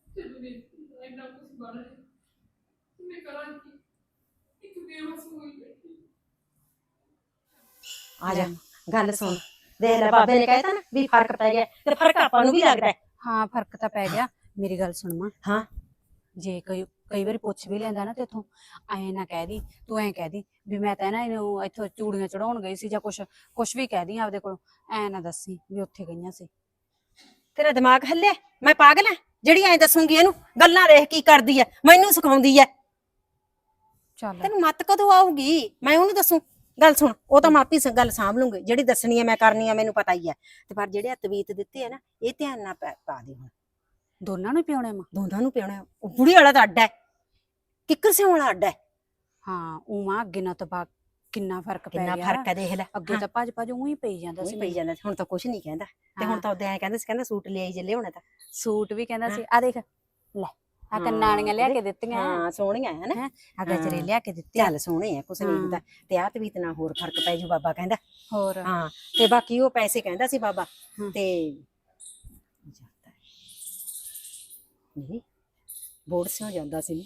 [SPEAKER 1] ਪਿਆਰ ਜਦੋਂ ਮੇਰੀ ਧੀ ਦਾ ਇੰਨਾ ਕੁਝ ਬਣ ਰਿਹਾ। ਮੈਂ ਕਰਾਂ ਕੀ? ਇੱਕ ਬੇਵਸ ਹੋਈ ਬੈਠੀ।
[SPEAKER 3] ਆ ਜਾ ਗੱਲ ਸੁਣ। ਦੇਖ ਲੈ ਬਾਬੇ ਨੇ ਕਹਿਤਾ ਨਾ ਵੀ ਫ਼ਰਕ ਪੈ ਗਿਆ ਤੇ ਫ਼ਰਕ ਆਪਾਂ ਨੂੰ ਵੀ ਲੱਗਦਾ। ਹੈ।
[SPEAKER 4] ਹਾਂ ਫ਼ਰਕ ਤਾਂ ਪੈ ਗਿਆ। ਮੇਰੀ ਗੱਲ ਸੁਣ ਮਾਂ।
[SPEAKER 3] ਹਾਂ।
[SPEAKER 4] ਜੇ ਕਈ ਕਈ ਵਾਰੀ ਪੁੱਛ ਵੀ ਲੈਂਦਾ ਨਾ ਤੇਥੋਂ ਐ ਨਾ ਕਹਿ ਦੀ ਤੂੰ ਐ ਕਹਿ ਦੀ ਵੀ ਮੈਂ ਤਾਂ ਨਾ ਇਹਨੂੰ ਇੱਥੋਂ ਚੂੜੀਆਂ ਚੜਾਉਣ ਗਈ ਸੀ ਜਾਂ ਕੁਛ ਕੁਛ ਵੀ ਕਹਿ ਦੀ ਆਪਦੇ ਕੋਲ ਐ ਨਾ ਦੱਸੀ ਵੀ ਉੱਥੇ ਗਈਆਂ ਸੀ।
[SPEAKER 3] ਤੇਰਾ ਦਿਮਾਗ ਹੱਲਿਆ? ਮੈਂ ਪਾਗਲ ਹਾਂ ਜਿਹੜੀ ਐਂ ਦੱਸੂਗੀ ਇਹਨੂੰ ਗੱਲਾਂ ਦੇਖ ਕੀ ਕਰਦੀ ਐ ਮੈਨੂੰ ਸਿਖਾਉਂਦੀ ਐ।
[SPEAKER 4] ਚੱਲ।
[SPEAKER 3] ਤੈਨੂੰ ਮੱਤ ਕਦੋਂ ਆਊਗੀ? ਮੈਂ ਉਹਨੂੰ ਦੱਸੂ। ਗੱਲ ਸੁਣ ਉਹ ਤਾਂ ਮਾਪੀ ਸ- ਗੱਲ ਸਾਂਭ ਲੂੰਗੀ। ਜਿਹੜੀ ਦੱਸਣੀ ਐ ਮੈਂ ਕਰਨੀ ਐ ਮੈਨੂੰ ਪਤਾ ਹੀ ਐ। ਤੇ ਪਰ ਜਿਹੜੇ ਆ ਤਵੀਤ ਦਿੱਤੇ ਆ ਨਾ ਇਹ ਧਿਆਨ ਨਾਲ ਪਾ ਪਾ ਦੇ ਹੁਣ।
[SPEAKER 4] ਦੋਨਾਂ ਨੂੰ ਪਿਉਣੇ ਮਾਂ
[SPEAKER 3] ਦੋਨਾਂ ਨੂੰ ਪਿਉਣਾ ਉਹ ਬੁੜੀ ਵਾਲਾ ਤਾਂ ਅੱਡ ਐ। ਕਿੱਕਰ ਸਿਉਣ ਵਾਲਾ ਅੱਡ ਐ।
[SPEAKER 4] ਹਾਂ ਉਹ ਮਾਂ ਅੱਗੇ ਨਾਲ ਤਾਂ ਬਾ- ਕਿੰਨਾ ਫ਼ਰਕ ਪੈ
[SPEAKER 3] ਕਿੰਨਾ
[SPEAKER 4] ਗਿਆ।
[SPEAKER 3] ਫ਼ਰਕ ਐ ਦੇਖ ਲੈ।
[SPEAKER 4] ਅੱਗੇ ਤਾਂ ਭੱਜ ਭੱਜ ਉਹੀ ਪਈ ਜਾਂਦਾ ਸੀ।
[SPEAKER 3] ਪਈ ਜਾਂਦਾ ਸੀ, ਹੁਣ ਤਾਂ ਕੁਝ ਨਹੀਂ ਕਹਿੰਦਾ। ਤੇ ਹੁਣ। ਤਾਂ ਉਹਦੇ ਐਂ ਕਹਿੰਦਾ ਸੀ ਕਹਿੰਦਾ ਸੂਟ ਲਿਆਈ ਜੇ ਲਿਆਉਣਾ ਤਾਂ।
[SPEAKER 4] ਸੂਟ ਵੀ ਕਹਿੰਦਾ। ਸੀ। ਆ ਦੇਖ ਲੈ ਆ ਕੰਨਾਂ ਵਾਲੀਆਂ ਲਿਆ ਕੇ ਦਿੱਤੀਆਂ।
[SPEAKER 3] ਹਾਂ ਸੋਹਣੀਆਂ ਹੈ? ਨਾ?
[SPEAKER 4] ਆ ਗਜਰੇ। ਲਿਆ ਕੇ ਦਿੱਤੇ।
[SPEAKER 3] ਚੱਲ ਸੋਹਣੇ ਆ ਕੁਛ ਨਹੀਂ। ਹੁੰਦਾ। ਤੇ ਆਹ ਤਵੀਤ ਨਾਲ ਹੋਰ ਫ਼ਰਕ ਪੈ ਜੂ ਬਾਬਾ ਕਹਿੰਦਾ।
[SPEAKER 4] ਹੋਰ?
[SPEAKER 3] ਹਾਂ ਤੇ ਬਾਕੀ ਉਹ ਪੈਸੇ ਕਹਿੰਦਾ ਸੀ ਬਾਬਾ। ਤੇ ਨਹੀਂ ਬੋਰਡ ਸਿਓ ਜਾਂਦਾ ਸੀ।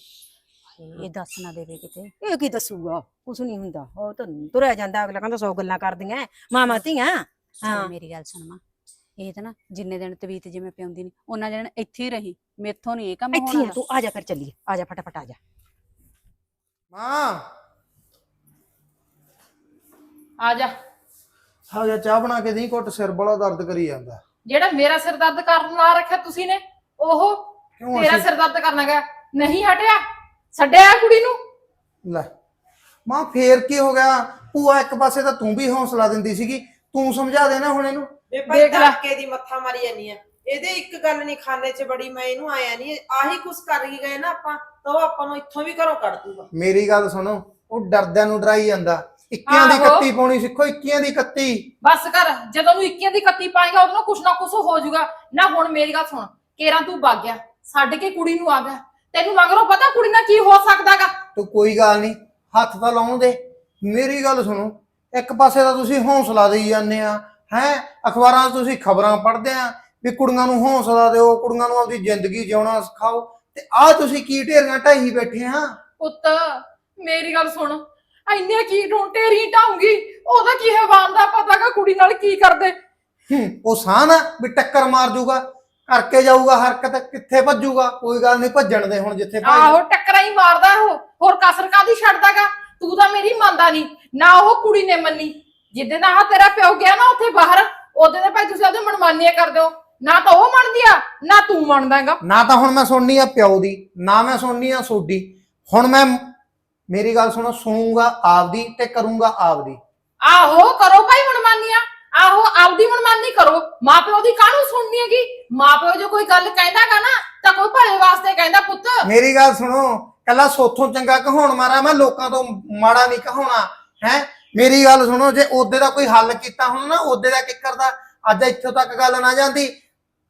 [SPEAKER 4] ਇਹ ਦੱਸ ਨਾ ਦੇਵੇ ਕਿਤੇ।
[SPEAKER 3] ਇਹ ਕੀ ਦੱਸੂਗਾ? ਕੁਛ ਨਹੀਂ ਹੁੰਦਾ। ਉਹ ਤਾਂ ਤੁਰਿਆ ਜਾਂਦਾ ਅਗਲਾ ਕਹਿੰਦਾ ਸੌ ਗੱਲਾਂ ਕਰਦੀਆਂ ਮਾਮਾ ਧੀਆਂ। ਹਾਂ।
[SPEAKER 4] ਮੇਰੀ ਗੱਲ ਸੁਣ ਮਾਂ। ਇਹ ਤਾਂ ਨਾ ਜਿੰਨੇ ਦਿਨ ਤਵੀਤ ਜਿਵੇਂ ਪਿਉਂਦੀ ਨਹੀਂ ਉਹਨਾਂ ਦਿਨ ਇੱਥੇ ਹੀ ਰਹੀ। ਮੇਥੋਂ ਨਹੀਂ ਇਹ ਕੰਮ
[SPEAKER 3] ਇੱਥੇ ਹੀ
[SPEAKER 4] ਹੋਣਾ
[SPEAKER 3] ਤੂੰ ਆ ਜਾ ਫਿਰ ਚੱਲੀਏ। ਆ ਜਾ ਫਟਾਫਟ ਆ ਜਾ।
[SPEAKER 6] ਮਾਂ।
[SPEAKER 1] ਆ ਜਾ।
[SPEAKER 6] ਹਾਂ ਜਾ ਚਾਹ ਬਣਾ ਕੇ ਦੇਈ ਘੁੱਟ ਸਿਰ ਬੜਾ ਦਰਦ ਕਰੀ ਜਾਂਦਾ।
[SPEAKER 1] ਜਿਹੜਾ ਮੇਰਾ ਸਿਰ ਦਰਦ ਕਰਨ ਲਾ ਰੱਖਿਆ ਤੁਸੀਂ ਨੇ ਉਹ
[SPEAKER 6] ਕਿਉਂ
[SPEAKER 1] ਤੇਰਾ
[SPEAKER 6] ਅਸੀਂ
[SPEAKER 1] ਸਿਰ ਦਰਦ ਕਰਨ ਲੱਗਾ ਨਹੀਂ ਹਟਿਆ। ਛੱਡਿਆ ਕੁੜੀ ਨੂੰ?
[SPEAKER 6] ਲੈ ਮਾਂ ਫੇਰ ਕੀ ਹੋ ਗਿਆ? ਭੂਆ ਇੱਕ ਪਾਸੇ ਤਾਂ ਤੂੰ ਵੀ ਹੌਸਲਾ ਦਿੰਦੀ ਸੀਗੀ। ਤੂੰ ਸਮਝਾ ਦੇ ਨਾ ਹੁਣ ਇਹਨੂੰ।
[SPEAKER 5] ਵੇ ਭਾਈ
[SPEAKER 1] ਦੇਖ ਲੈ।
[SPEAKER 5] ਧੱਕੇ ਦੀ ਮੱਥਾ ਮਾਰੀ ਜਾਨੀ ਆ। ਇਹਦੇ ਇੱਕ ਗੱਲ ਨਹੀਂ ਖਾਨੇ 'ਚ ਬੜੀ ਮੈਂ ਇਹਨੂੰ ਆਇਆ ਨਹੀਂ ਆਹੀ ਕੁਛ ਕਰ ਹੀ ਗਏ ਨਾ ਆਪਾਂ ਤਾਂ ਉਹ ਆਪਾਂ ਨੂੰ ਇੱਥੋਂ ਵੀ ਘਰੋਂ ਕੱਢ ਦੂਗਾ।
[SPEAKER 6] ਮੇਰੀ ਗੱਲ ਸੁਣੋ ਉਹ ਡਰਦਿਆਂ ਨੂੰ ਡਰਾਈ ਜਾਂਦਾ। ਇੱਕੀਆਂ ਦੀ
[SPEAKER 1] ਆਹੋ।
[SPEAKER 6] ਕੱਤੀ ਪਾਉਣੀ ਸਿੱਖੋ ਇੱਕੀਆਂ ਦੀ ਕੱਤੀ।
[SPEAKER 1] ਬਸ ਕਰ ਜਦੋਂ ਨੂੰ 21 ਦੀ ਕੱਤੀ ਪਾਏਗਾ ਉਦੋਂ ਕੁਛ ਨਾ ਕੁਛ ਹੋ ਜਾਊਗਾ। ਨਾ ਹੁਣ ਮੇਰੀ ਗੱਲ ਸੁਣ ਕੇਰਾਂ ਤੂੰ ਵਗ ਗਿਆ ਛੱਡ ਕੇ ਕੁੜੀ ਨੂੰ ਆ ਗਿਆ। ਤੈਨੂੰ ਮਗਰੋਂ ਪਤਾ ਕੁੜੀ ਨਾਲ ਕੀ ਹੋ ਸਕਦਾਗਾ?
[SPEAKER 6] ਤੂੰ ਕੋਈ ਗੱਲ ਨਹੀਂ ਹੱਥ ਤਾਂ ਲਾਉਣ ਦੇ। ਮੇਰੀ ਗੱਲ ਸੁਣੋ ਇੱਕ ਪਾਸੇ ਤਾਂ ਤੁਸੀਂ ਹੌਸਲਾ ਦੇਈ ਜਾਂਦੇ ਆ ਹੈ? ਅਖਬਾਰਾਂ 'ਚ ਤੁਸੀਂ ਖਬਰਾਂ ਪੜ੍ਹਦੇ ਆ ਵੀ ਕੁੜੀਆਂ ਨੂੰ ਹੌਸਲਾ ਦਿਓ ਕੁੜੀਆਂ ਨੂੰ ਆਪਦੀ ਜ਼ਿੰਦਗੀ ਜਿਉਣਾ ਸਿਖਾਓ। ਤੇ ਆਹ ਤੁਸੀਂ ਕੀ ਢੇਰੀਆਂ ਢਾਈ ਬੈਠੇ ਆ?
[SPEAKER 1] ਪੁੱਤ ਮੇਰੀ ਗੱਲ ਸੁਣ ਇੰਨੇ ਕੀ ਢੋਂਟੇ ਰੀ ਢਾਉਂਗੀ? ਉਹਦਾ ਕੀ ਹਵਾਨ ਦਾ ਪਤਾਗਾ ਕੁੜੀ ਨਾਲ ਕੀ ਕਰਦੇ?
[SPEAKER 6] ਹੂੰ, ਉਹ ਸਾਨ ਆ ਵੀ ਟੱਕਰ ਮਾਰ ਜੂਗਾ। ਕਰਕੇ ਜਾਊਗਾ ਹਰਕਤ ਕਿੱਥੇ ਭੱਜੂਗਾ? ਕੋਈ ਗੱਲ ਨਹੀਂ ਭੱਜਣ ਦੇ ਹੁਣ ਜਿੱਥੇ
[SPEAKER 1] ਆਹੋ ਟੱਕਰਾਂ ਹੀ ਮਾਰਦਾ ਉਹ। ਹੋਰ ਕਸਰ ਕਾਦੀ ਛੱਡਦਾਗਾ? ਤੂੰ ਤਾਂ ਮੇਰੀ ਮੰਨਦਾ ਨਹੀਂ। ਨਾ ਉਹ ਕੁੜੀ ਨੇ ਮੰਨੀ। ਜਿੱਦੇ ਦਾ ਆ ਤੇਰਾ ਪਿਓ ਗਿਆ ਨਾ ਉੱਥੇ ਬਾਹਰ ਉਹਦੇ ਤੇ ਭਾਈ ਤੁਸੀਂ ਉਹਦੇ ਮਨਮਾਨੀਆਂ ਕਰਦੇ ਹੋ ਨਾ ਤਾਂ ਉਹ ਮੰਨਦੀ ਆ ਨਾ ਤੂੰ ਮੰਨਦਾਗਾ।
[SPEAKER 6] ਨਾ ਤਾਂ ਹੁਣ ਮੈਂ ਸੁਣਨੀ ਆ ਪਿਓ ਦੀ ਨਾ ਮੈਂ ਸੁਣਨੀ ਆ ਸੋਡੀ ਹੁਣ ਮੈਂ ਮੇਰੀ ਗੱਲ ਸੁਣੋ ਸੁਣੂਗਾ ਆਪਦੀ ਤੇ ਕਰੂੰਗਾ ਆਪਦੀ।
[SPEAKER 1] ਆਹੋ ਕਰੋ ਭਾਈ ਮਨਮਾਨੀਆਂ। ਆਹੋ, ਆਪਦੀ ਮਨਮਾਨੀ ਕਰੋ। ਮਾਪਿਓ ਦੀ ਕਾਹਨੂੰ ਸੁਣਨੀ ਹੈਗੀ? ਮਾਪਿਓ ਜੋ ਕੋਈ ਗੱਲ ਕਹਿੰਦਾਗਾ ਨਾ, ਤਾਂ ਕੋਈ ਭਲੇ ਵਾਸਤੇ ਕਹਿੰਦਾ, ਪੁੱਤ।
[SPEAKER 6] ਮੇਰੀ ਗੱਲ ਸੁਣੋ, ਕੱਲਾ ਸੋਥੋਂ ਚੰਗਾ ਕਹਾਉਣ ਮਾਰਾ ਮੈਂ, ਲੋਕਾਂ ਤੋਂ ਮਾੜਾ ਨਹੀਂ ਕਹਾਉਣਾ, ਹੈ? ਮੇਰੀ ਗੱਲ ਸੁਣੋ, ਜੇ ਉਹਦੇ ਦਾ ਕੋਈ ਹੱਲ ਕੀਤਾ ਹੁਣ ਨਾ, ਉਹਦੇ ਦਾ ਕਿੱਕਰ ਦਾ ਅੱਜ ਇੱਥੋਂ ਤੱਕ ਗੱਲ ਨਾ ਜਾਂਦੀ।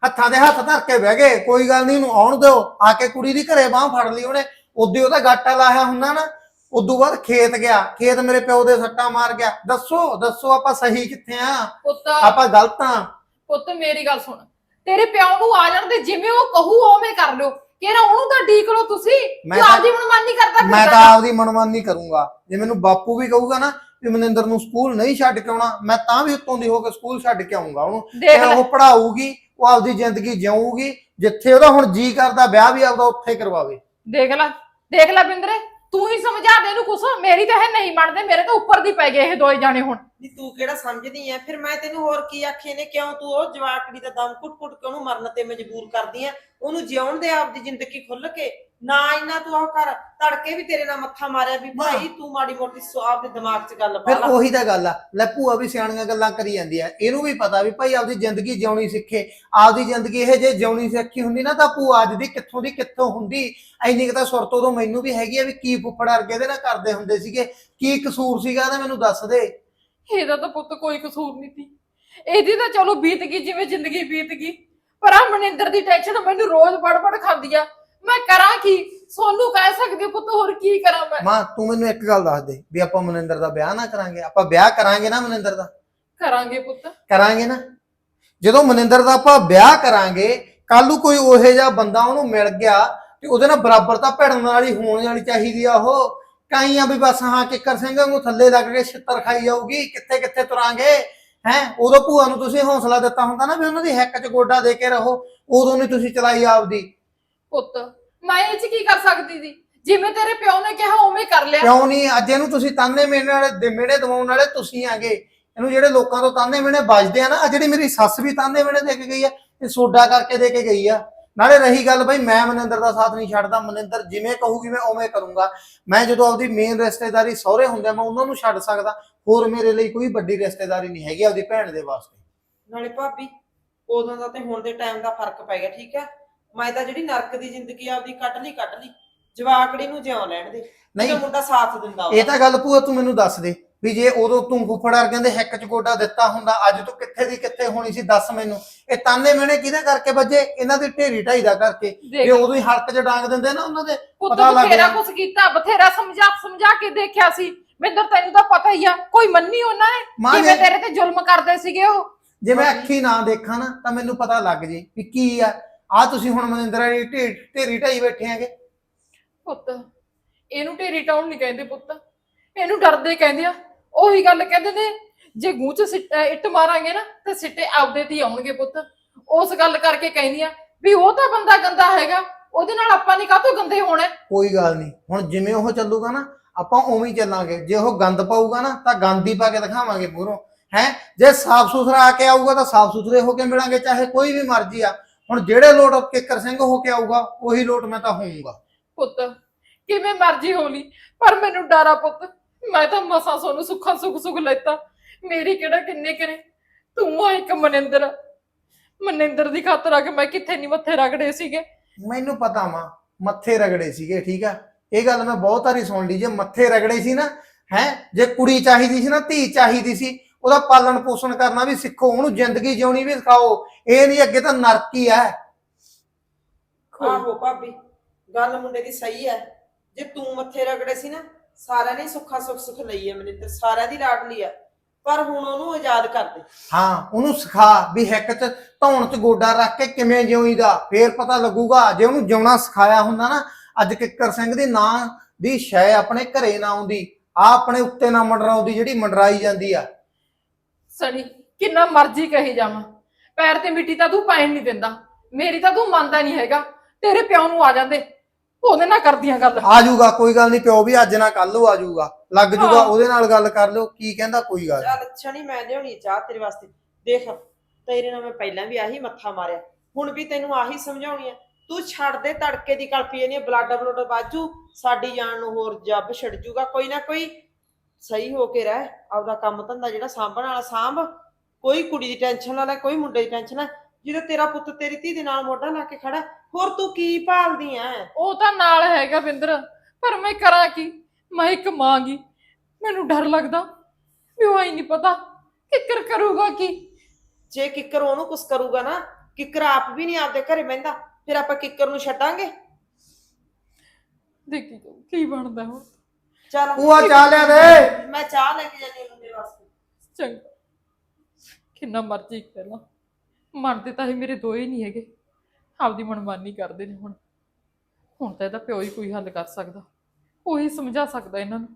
[SPEAKER 6] ਹੱਥਾਂ ਦੇ ਹੱਥ ਧਰ ਕੇ ਬਹਿ ਗਏ, ਕੋਈ ਗੱਲ ਨਹੀਂ, ਉਹਨੂੰ ਆਉਣ ਦਿਓ। ਆ ਕੇ ਕੁੜੀ ਦੀ ਘਰੇ ਬਾਹ ਫੜ ਲਈ ਉਹਨੇ। ਉਦੋਂ ਉਹਦਾ ਗਾਟਾ ਲਾਇਆ ਹੁੰਦਾ ਨਾ। ਉਦੋਂ ਬਾਅਦ ਖੇਤ ਗਿਆ ਖੇਤ ਮੇਰੇ ਪਿਓ ਦੇ ਸੱਟਾਂ ਮਾਰ ਗਿਆ। ਦੱਸੋ ਦੱਸੋ ਆਪਾਂ ਸਹੀ ਕਿੱਥੇ ਆ?
[SPEAKER 1] ਪੁੱਤ
[SPEAKER 6] ਆਪਾਂ ਗਲਤ ਆ?
[SPEAKER 1] ਪੁੱਤ ਮੇਰੀ ਗੱਲ ਸੁਣ। ਤੇਰੇ ਪਿਓ ਨੂੰ ਆ ਜਾਣ ਦੇ ਜਿਵੇਂ ਉਹ ਕਹੂ ਓਵੇਂ ਕਰ ਲਿਓ। ਕਿਹੜਾ ਉਹਨੂੰ ਤਾਂ ਡੀਕ ਲਓ ਤੁਸੀਂ
[SPEAKER 6] ਮੈਂ
[SPEAKER 1] ਤੂੰ
[SPEAKER 6] ਤਾਂ-
[SPEAKER 1] ਆਪਦੀ ਮਨਮਾਨੀ ਕਰਦਾ
[SPEAKER 6] ਮੈਂ ਤਾਂ। ਆਪਦੀ ਮਨਮਾਨੀ ਕਰੂੰਗਾ। ਜੇ ਮੈਨੂੰ ਬਾਪੂ ਵੀ ਕਹੂਗਾ ਨਾ ਵੀ ਮਨਿੰਦਰ ਨੂੰ ਸਕੂਲ ਨਹੀਂ ਛੱਡ ਕੇ ਆਉਣਾ ਮੈਂ ਤਾਂ ਵੀ ਉੱਤੋਂ ਦੀ ਹੋ ਕੇ ਸਕੂਲ ਛੱਡ ਕੇ ਆਉਂਗਾ ਉਹਨੂੰ।
[SPEAKER 1] ਦੇਖ
[SPEAKER 6] ਤੇ ਉਹ ਪੜਾਊਗੀ ਉਹ ਆਪਦੀ ਜ਼ਿੰਦਗੀ ਜਿਊਗੀ ਜਿੱਥੇ ਉਹਦਾ ਹੁਣ ਜੀ ਕਰਦਾ ਵਿਆਹ ਵੀ ਆਪਦਾ ਉੱਥੇ ਕਰਵਾਵੇ।
[SPEAKER 1] ਦੇਖ ਲੈ ਦੇਖ ਲੈ ਬਿੰਦਰੇ। ਤੂੰ ਹੀ ਸਮਝਾ ਦੇ ਇਹਨੂੰ ਕੁਛ, ਮੇਰੀ ਤਾਂ ਇਹ ਨਹੀਂ ਮੰਨਦੇ, ਮੇਰੇ ਤਾਂ ਉੱਪਰ ਦੀ ਪੈ ਗਏ ਇਹ ਦੋਏ ਜਾਣੇ ਹੁਣ।
[SPEAKER 5] ਨੀ, ਤੂੰ ਕਿਹੜਾ ਸਮਝਦੀ ਐ? ਫਿਰ ਮੈਂ ਤੈਨੂੰ ਹੋਰ ਕੀ ਆਖੇ ਨੇ, ਕਿਉਂ ਤੂੰ ਉਹ ਜਵਾਕੜੀ ਦਾ ਦਮ ਕੁੱਟ ਕੁੱਟ ਕੇ ਉਹਨੂੰ ਮਰਨ ਤੇ ਮਜਬੂਰ ਕਰਦੀ ਐ? ਉਹਨੂੰ ਜਿਉਣ ਦੇ ਆਪਦੀ ਜ਼ਿੰਦਗੀ ਖੁੱਲ ਕੇ। ਨਾ ਇੰਨਾ ਤੂੰ ਉਹ ਕਰ ਤੜਕੇ ਵੀ ਤੇਰੇ ਨਾਲ ਮੱਥਾ ਮਾਰਿਆ ਵੀ ਭਾਈ ਤੂੰ ਮਾੜੀ ਮੋਟੀ ਸੋ- ਆਪਦੇ ਦਿਮਾਗ 'ਚ ਗੱਲ ਪਾ
[SPEAKER 6] ਫਿਰ
[SPEAKER 5] ਲਾ।
[SPEAKER 6] ਉਹੀ ਤਾਂ ਗੱਲ ਆ ਲੈ ਭੂਆ ਵੀ ਸਿਆਣੀਆਂ ਗੱਲਾਂ ਕਰੀ ਜਾਂਦੀ ਆ ਇਹਨੂੰ ਵੀ ਪਤਾ ਵੀ ਭਾਈ ਆਪਦੀ ਜ਼ਿੰਦਗੀ ਜਿਉਣੀ ਸਿੱਖੇ ਆਪਦੀ ਜ਼ਿੰਦਗੀ ਇਹ ਜੇ ਜਿਉਣੀ ਸਿੱਖੀ ਹੁੰਦੀ ਨਾ ਤਾਂ ਭੂਆ ਅੱਜ ਦੀ ਕਿੱਥੋਂ ਦੀ ਕਿੱਥੋਂ ਹੁੰਦੀ ਐਨੀ ਕੁ ਤਾਂ ਸੁਰਤ ਉਦੋਂ ਮੈਨੂੰ ਵੀ ਹੈਗੀ ਆ ਵੀ ਕੀ ਫੁੱਫੜ ਵਰਗੇ ਇਹਦੇ ਨਾਲ ਕਰਦੇ ਹੁੰਦੇ ਸੀਗੇ ਕੀ ਕਸੂਰ ਸੀਗਾ ਇਹਦਾ ਮੈਨੂੰ ਦੱਸ ਦੇ।
[SPEAKER 1] ਇਹਦਾ ਤਾਂ ਪੁੱਤ ਕੋਈ ਕਸੂਰ ਨਹੀਂ ਸੀ। ਇਹਦੀ ਤਾਂ ਚਲੋ ਬੀਤ ਗਈ ਜਿਵੇਂ ਜ਼ਿੰਦਗੀ ਬੀਤ ਗਈ ਪਰ ਆ ਮਨਿੰਦਰ ਦੀ ਟੈਨਸ਼ਨ ਮੈਨੂੰ ਰੋਜ਼ ਬੜਬੜ ਖਾਂਦੀ ਆ। ਮੈਂ ਕਰਾਂ ਕੀ? ਸੋਨੂੰ ਕਹਿ ਸਕਦੀ ਹਾਂ ਪੁੱਤ ਹੋਰ ਕੀ ਕਰਾਂ ਮੈਂ?
[SPEAKER 6] ਮਾਂ ਤੂੰ ਮੈਨੂੰ ਇੱਕ ਗੱਲ ਦੱਸ ਦੇ ਵੀ ਆਪਾਂ ਮਨਿੰਦਰ ਦਾ ਵਿਆਹ ਨਾ ਕਰਾਂਗੇ। ਆਪਾਂ ਵਿਆਹ ਕਰਾਂਗੇ ਨਾ ਮਨਿੰਦਰ ਦਾ?
[SPEAKER 1] ਕਰਾਂਗੇ ਪੁੱਤ।
[SPEAKER 6] ਕਰਾਂਗੇ ਨਾ? ਜਦੋਂ ਮਨਿੰਦਰ ਦਾ ਆਪਾਂ ਵਿਆਹ ਕਰਾਂਗੇ ਕੱਲ ਨੂੰ ਕੋਈ ਉਹੇ ਜਿਹਾ ਬੰਦਾ ਉਹਨੂੰ ਮਿਲ ਗਿਆ ਤੇ ਉਹਦੇ ਨਾਲ ਬਰਾਬਰਤਾ ਭਿੜਨ ਵਾਲੀ ਹੋਣ ਵਾਲੀ ਚਾਹੀਦੀ ਆ ਉਹ। ਕਾਈਆਂ ਵੀ ਬਸ ਹਾਂ ਕਿੱਕਰ ਸਿੰਘ ਨੂੰ ਥੱਲੇ ਲੱਗ ਕੇ ਛਿੱਤਰ ਖਾਈ ਜਾਊਗੀ ਕਿੱਥੇ ਕਿੱਥੇ ਤੁਰਾਂਗੇ? ਹੈ? ਉਦੋਂ ਭੂਆ ਨੂੰ ਤੁਸੀਂ ਹੌਸਲਾ ਦਿੱਤਾ ਹੁੰਦਾ ਨਾ ਵੀ ਉਹਨਾਂ ਦੀ ਹੈਕ 'ਚ ਗੋਡਾ ਦੇ ਕੇ ਰਹੋ। ਉਦੋਂ ਨਹੀਂ ਤੁਸੀਂ ਚਲਾਈ ਆਪਦੀ।
[SPEAKER 1] ਪੁੱਤ ਮੈਂ ਇਹ ਚ ਕੀ ਕਰ ਸਕਦੀ ਸੀ? ਜਿਵੇਂ ਤੇਰੇ ਪਿਓ ਨੇ ਕਿਹਾ ਉਵੇਂ ਕਰ ਲਿਆ।
[SPEAKER 6] ਕਿਉਂ ਨਹੀਂ? ਅੱਜ ਇਹਨੂੰ ਤੁਸੀਂ ਤਾਨੇ ਮੇਣੇ ਵਾਲੇ ਦੇ ਮੇਣੇ ਦਵਾਉਣ ਵਾਲੇ ਤੁਸੀਂ ਆਗੇ। ਇਹਨੂੰ ਜਿਹੜੇ ਲੋਕਾਂ ਤੋਂ ਤਾਨੇ ਮੇਣੇ ਵੱਜਦੇ ਆ ਨਾ ਆ ਜਿਹੜੀ ਮੇਰੀ ਸੱਸ ਵੀ ਤਾਨੇ ਮੇਣੇ ਦੇ ਕੇ ਗਈ ਆ ਇਹ ਸੋਡਾ ਕਰਕੇ ਦੇ ਕੇ ਗਈ ਆ। ਨਾਲੇ ਰਹੀ ਗੱਲ ਬਈ ਮੈਂ ਮਨਿੰਦਰ ਦਾ ਸਾਥ ਨਹੀਂ ਛੱਡਦਾ। ਮਨਿੰਦਰ ਜਿਵੇਂ ਕਹੂਗੀ ਮੈਂ ਉਵੇਂ ਕਰੂੰਗਾ। ਮੈਂ ਜਦੋਂ ਆਪਦੀ ਮੇਨ ਰਿਸ਼ਤੇਦਾਰੀ ਸਹੁਰੇ ਹੁੰਦੇ ਆ, ਮੈਂ ਉਹਨਾਂ ਨੂੰ ਛੱਡ ਸਕਦਾ। ਹੋਰ ਮੇਰੇ ਲਈ ਕੋਈ ਵੱਡੀ ਰਿਸ਼ਤੇਦਾਰੀ ਨਹੀਂ ਹੈਗੀ ਆਪਦੀ ਭੈਣ ਦੇ ਵਾਸਤੇ।
[SPEAKER 5] ਨਾਲੇ ਭਾਬੀ ਉਦੋਂ ਦਾ ਤੇ ਹੁਣ ਦੇ ਟਾਈਮ ਦਾ ਫ਼ਰਕ ਪੈ ਗਿਆ ਠੀਕ ਹੈ? ਮੈਂ ਤਾਂ ਜਿਹੜੀ ਨਰਕ ਦੀ ਜ਼ਿੰਦਗੀ ਆਪਦੀ ਕੱਟ ਲਈ ਕੱਟ ਲਈ। ਜਵਾਕੜੀ ਨੂੰ ਜਿਉਂ ਲੈਣ ਦੇ।
[SPEAKER 6] ਨਹੀਂ।
[SPEAKER 5] ਨਹੀਂ ਮੁੰਡਾ ਸਾਥ ਦਿੰਦਾ
[SPEAKER 6] ਇਹ ਤਾਂ ਗੱਲ ਭੂਆ ਤੂੰ ਮੈਨੂੰ ਦੱਸ ਦੇ ਵੀ ਜੇ ਉਦੋਂ ਤੂੰ ਫੁੱਫੜ ਵਰਗਿਆਂ ਦੇ ਹੱਕ 'ਚ ਗੋਡਾ ਦਿੱਤਾ ਹੁੰਦਾ ਅੱਜ ਤੂੰ ਕਿੱਥੇ ਦੀ ਕਿੱਥੇ ਹੋਣੀ ਸੀ ਦੱਸ ਮੈਨੂੰ। ਇਹ ਤਾਨੇ ਮੇਣੇ ਕਿਹਦੇ ਕਰਕੇ ਵੱਜੇ? ਇਹਨਾਂ ਦੀ ਢੇਰੀ ਢਾਈ ਦਾ ਕਰਕੇ।
[SPEAKER 1] ਦੇਖ।
[SPEAKER 6] ਇਹ ਉਦੋਂ ਹੀ ਹਲਕ 'ਚ ਡਾਂਗ ਦਿੰਦੇ ਨਾ ਉਹਨਾਂ ਦੇ
[SPEAKER 1] ਪੁੱਤ
[SPEAKER 6] ਪਤਾ ਲੱਗ
[SPEAKER 1] ਬਥੇਰਾ
[SPEAKER 6] ਗਿਆ।
[SPEAKER 1] ਕੁਛ ਕੀਤਾ ਬਥੇਰਾ ਸਮਝਾ ਸਮਝਾ ਕੇ ਦੇਖਿਆ ਸੀ। ਮਿੰਦਰ ਤੈਨੂੰ ਤਾਂ ਪਤਾ ਹੀ ਆ ਕੋਈ ਮੰਨੀ ਉਹਨਾਂ ਨੇ?
[SPEAKER 6] ਮਾਂ
[SPEAKER 1] ਕਿਵੇਂ
[SPEAKER 6] ਜੇ
[SPEAKER 1] ਤੇਰੇ ਤੇ ਜ਼ੁਲਮ ਕਰਦੇ ਸੀਗੇ ਉਹ।
[SPEAKER 6] ਜੇ ਮੈਂ ਅੱਖੀ ਨਾ ਦੇਖਾਂ ਨਾ ਤਾਂ ਮੈਨੂੰ ਪਤਾ ਲੱਗ ਜੇ ਵੀ ਕੀ ਆ। ਆ ਤੁਸੀਂ ਹੁਣ ਮਨਿੰਦਰਾ ਦੀ ਢੇ- ਢੇਰੀ ਢਾਈ ਬੈਠੇ ਆਂਗੇ
[SPEAKER 1] ਪੁੱਤ ਇਹਨੂੰ ਢੇਰੀ ਟਾਉਣ ਨਹੀਂ ਕਹਿੰਦੇ ਪੁੱਤ। ਇਹਨੂੰ ਡਰਦੇ ਕਹਿੰਦੇ ਆ। ਉਹੀ ਗੱਲ ਕਹਿੰਦੇ ਨੇ ਜੇ ਗੂੰ ਚ ਸਿੱਟ- ਅਹ ਇੱਟ ਮਾਰਾਂਗੇ ਨਾ ਤੇ ਸਿੱਟੇ ਆਪਦੇ ਤੇ ਹੀ ਆਉਣਗੇ ਪੁੱਤ। ਉਸ ਗੱਲ ਕਰਕੇ ਕਹਿੰਦੀ ਆ ਵੀ ਉਹ ਤਾਂ ਬੰਦਾ ਗੰਦਾ ਹੈਗਾ ਉਹਦੇ ਨਾਲ ਆਪਾਂ ਨਹੀਂ ਕਾਹਤੋਂ ਗੰਦੇ ਹੋਣਾ?
[SPEAKER 6] ਕੋਈ ਗੱਲ ਨਹੀਂ ਹੁਣ ਜਿਵੇਂ ਉਹ ਚੱਲੂਗਾ ਨਾ ਆਪਾਂ ਉਵੇਂ ਹੀ ਚੱਲਾਂਗੇ। ਜੇ ਉਹ ਗੰਦ ਪਾਊਗਾ ਨਾ ਤਾਂ ਗੰਦ ਹੀ ਪਾ ਕੇ ਦਿਖਾਵਾਂਗੇ ਮੂਹਰੋਂ। ਹੈ? ਜੇ ਸਾਫ਼ ਸੁਥਰਾ ਆ ਕੇ ਆਊਗਾ ਤਾਂ ਸਾਫ਼ ਸੁਥਰੇ ਹੋ ਕੇ ਮਿਲਾਂਗੇ ਚਾਹੇ ਕੋਈ ਵੀ ਮਰਜ਼ੀ ਆ। ਹੁਣ ਜਿਹੜੇ ਲੋਟ ਕਿੱਕਰ ਸਿੰਘ ਹੋ ਕੇ ਆਊਗਾ ਉਹੀ ਲੋਟ ਮੈਂ ਤਾਂ ਹੋਊਗਾ।
[SPEAKER 1] ਪੁੱਤ ਕਿਵੇਂ ਮਰਜ਼ੀ ਹੋ ਲਈ ਪਰ ਮੈਨੂੰ ਡਰਾ ਪੁੱਤ। ਮੈਂ ਤਾਂ ਮਸਾਂ ਸੋਨੂੰ ਸੁੱਖਾਂ ਸੁੱਖ ਸੁੱਖ ਲੈਤਾ। ਮੇਰੀ ਕਿਹੜਾ ਕਿੰਨੇ ਕਰੇ ਤੂੰ ਆ ਇੱਕ ਮਨਿੰਦਰ। ਮਨਿੰਦਰ ਦੀ ਖਾਤਰ ਆ ਕੇ ਮੈਂ ਕਿੱਥੇ ਨਹੀਂ ਮੱਥੇ ਰਗੜੇ ਸੀਗੇ।
[SPEAKER 6] ਮੈਨੂੰ ਪਤਾ ਵਾ ਮੱਥੇ ਰਗੜੇ ਸੀਗੇ ਠੀਕ ਆ? ਇਹ ਗੱਲ ਮੈਂ ਬਹੁਤ ਵਾਰੀ ਸੁਣ ਲਈ ਜੇ ਮੱਥੇ ਰਗੜੇ ਸੀ ਨਾ ਹੈ ਜੇ ਕੁੜੀ ਚਾਹੀਦੀ ਸੀ ਨਾ ਧੀ ਚਾਹੀਦੀ ਸੀ ਉਹਦਾ ਪਾਲਣ ਪੋਸ਼ਣ ਕਰਨਾ ਵੀ ਸਿੱਖੋ ਉਹਨੂੰ ਜ਼ਿੰਦਗੀ ਜਿਉਣੀ ਵੀ ਸਿਖਾਓ। ਇਹ ਨਹੀਂ ਅੱਗੇ ਤਾਂ ਨਰਕ ਹੀ। ਹੈ
[SPEAKER 5] ਆਹੋ ਭਾਬੀ ਗੱਲ ਮੁੰਡੇ ਦੀ ਸਹੀ ਹੈ। ਜੇ ਤੂੰ ਮੱਥੇ ਰਗੜੇ ਸੀ ਨਾ ਸਾਰਿਆਂ ਨੇ ਸੁੱਖਾ ਸੁੱਖ ਸੁੱਖ ਲਈ ਹੈ ਮਨਿੰਦਰ ਸਾਰਿਆਂ ਦੀ ਲਾਡਲੀ ਆ ਪਰ ਹੁਣ ਉਹਨੂੰ ਆਜ਼ਾਦ ਕਰ ਦੇ।
[SPEAKER 6] ਹਾਂ ਉਹਨੂੰ ਸਿਖਾ ਵੀ ਹਿੱਕ 'ਚ ਧੌਣ 'ਚ ਗੋਡਾ ਰੱਖ ਕੇ ਕਿਵੇਂ ਜਿਉਈਦਾ ਫੇਰ ਪਤਾ ਲੱਗੂਗਾ ਜੇ ਉਹਨੂੰ ਜਿਉਣਾ ਸਿਖਾਇਆ ਹੁੰਦਾ ਨਾ ਅੱਜ ਕਿੱਕਰ ਸਿੰਘ ਦੇ ਨਾਂ ਦੀ ਸ਼ੈ ਆਪਣੇ ਘਰੇ ਨਾ ਆਉਂਦੀ। ਆ ਆਪਣੇ ਉੱਤੇ ਨਾ ਮੰਡਰਾਉਂਦੀ ਜਿਹੜੀ ਮੰਡਰਾਈ ਜਾਂਦੀ ਆ।
[SPEAKER 1] ਸਣੀ ਕਿੰਨਾ ਮਰਜ਼ੀ ਕਹੀ ਜਾਵਾਂ। ਪੈਰ ਤੇ ਮਿੱਟੀ ਤਾਂ ਤੂੰ ਪੈਣ ਨਹੀਂ ਦਿੰਦਾ। ਮੇਰੀ ਤਾਂ ਤੂੰ ਮੰਨਦਾ ਨਹੀਂ ਹੈਗਾ। ਤੇਰੇ ਪਿਓ ਨੂੰ ਆ ਜਾਂਦੇ। ਉਹਦੇ ਨਾਲ ਕਰਦੀਆਂ ਗੱਲ।
[SPEAKER 6] ਆ ਜਾਊਗਾ ਕੋਈ ਗੱਲ ਨਹੀਂ ਪਿਓ ਵੀ ਅੱਜ ਨਾ ਕੱਲ ਨੂੰ ਆ ਜਾਊਗਾ। ਲੱਗ ਜਾਊਗਾ
[SPEAKER 1] ਹਾਂ।
[SPEAKER 6] ਉਹਦੇ ਨਾਲ ਗੱਲ ਕਰ ਲਿਓ ਕੀ ਕਹਿੰਦਾ ਕੋਈ ਗੱਲ ਨੀ।
[SPEAKER 5] ਚੱਲ ਅੱਛਾ ਨਹੀਂ ਮੈਂ ਲਿਆਉਣੀ ਚਾਹ ਤੇਰੇ ਵਾਸਤੇ। ਦੇਖ ਤੇਰੇ ਨਾਲ ਮੈਂ ਪਹਿਲਾਂ ਵੀ ਆਹੀ ਮੱਥਾ ਮਾਰਿਆ। ਹੁਣ ਵੀ ਤੈਨੂੰ ਆਹੀ ਸਮਝਾਉਣੀ ਆ। ਤੂੰ ਛੱਡ ਦੇ ਤੜਕੇ ਦੀ ਕਲਪੀ ਇਹਨੇ ਬਲੱਡ ਬਲੱਡ ਬਾਜੂ ਸਾਡੀ ਜਾਨ ਨੂੰ ਹੋਰ ਜੱਬ ਛਿੜ ਜੂਗਾ ਕੋਈ ਨਾ ਕੋਈ ਸਹੀ ਹੋ ਕੇ ਰਹਿ ਆਪਦਾ ਕੰਮ ਧੰਦਾ ਜਿਹੜਾ ਸਾਂਭਣ ਵਾਲਾ ਸਾਂਭ। ਕੋਈ ਕੁੜੀ ਦੀ ਟੈਨਸ਼ਨ ਨਾ ਲੈ ਕੋਈ ਮੁੰਡੇ ਦੀ ਟੈਨਸ਼ਨ ਨਾ ਜਦੋਂ ਤੇਰਾ ਪੁੱਤ ਤੇਰੀ ਧੀ ਦੇ ਨਾਲ ਮੋਢਾ ਲਾ ਕੇ ਖੜਾ ਹੋਰ ਤੂੰ ਕੀ ਭਾਲਦੀ ਐ?
[SPEAKER 1] ਉਹ ਤਾਂ ਨਾਲ ਹੈਗਾ ਬਿੰਦਰ ਪਰ ਮੈਂ ਕਰਾਂ ਕੀ? ਮੈਂ ਇੱਕ ਮਾਂ ਗੀ। ਮੈਨੂੰ ਡਰ ਲੱਗਦਾ ਵੀ ਉਹ ਹੀ ਨਹੀਂ ਪਤਾ ਕਿੱਕਰ ਕਰੂਗਾ ਕੀ।
[SPEAKER 5] ਜੇ ਕਿੱਕਰ ਉਹਨੂੰ ਕੁਛ ਕਰੂਗਾ ਨਾ ਕਿੱਕਰ ਆਪ ਵੀ ਨਹੀਂ ਆਪਦੇ ਘਰੇ ਬਹਿੰਦਾ ਫਿਰ ਆਪਾਂ ਕਿੱਕਰ ਨੂੰ ਛੱਡਾਂਗੇ?
[SPEAKER 1] ਦੇਖੀ ਕੀ ਬਣਦਾ ਹੁਣ।
[SPEAKER 5] ਚੱਲ
[SPEAKER 6] ਭੂਆ ਚਾਹ ਲਿਆ ਦੇ।
[SPEAKER 5] ਮੈਂ ਚਾਹ ਲੈ ਕੇ ਜਾਣੀ ਮੁੰਡੇ ਵਾਸਤੇ।
[SPEAKER 1] ਚੰਗਾ। ਕਿੰਨਾ ਮਰਜ਼ੀ ਕਰ ਲਾ। ਮੰਨਦੇ ਤਾਂ ਇਹ ਮੇਰੇ ਦੋਏ ਨਹੀਂ ਹੈਗੇ। ਆਪਦੀ ਮਨਮਾਨੀ ਕਰਦੇ ਨੇ ਹੁਣ। ਹੁਣ ਤਾਂ ਇਹਦਾ ਪਿਓ ਹੀ ਕੋਈ ਹੱਲ ਕਰ ਸਕਦਾ। ਉਹੀ ਸਮਝਾ ਸਕਦਾ ਇਹਨਾਂ ਨੂੰ।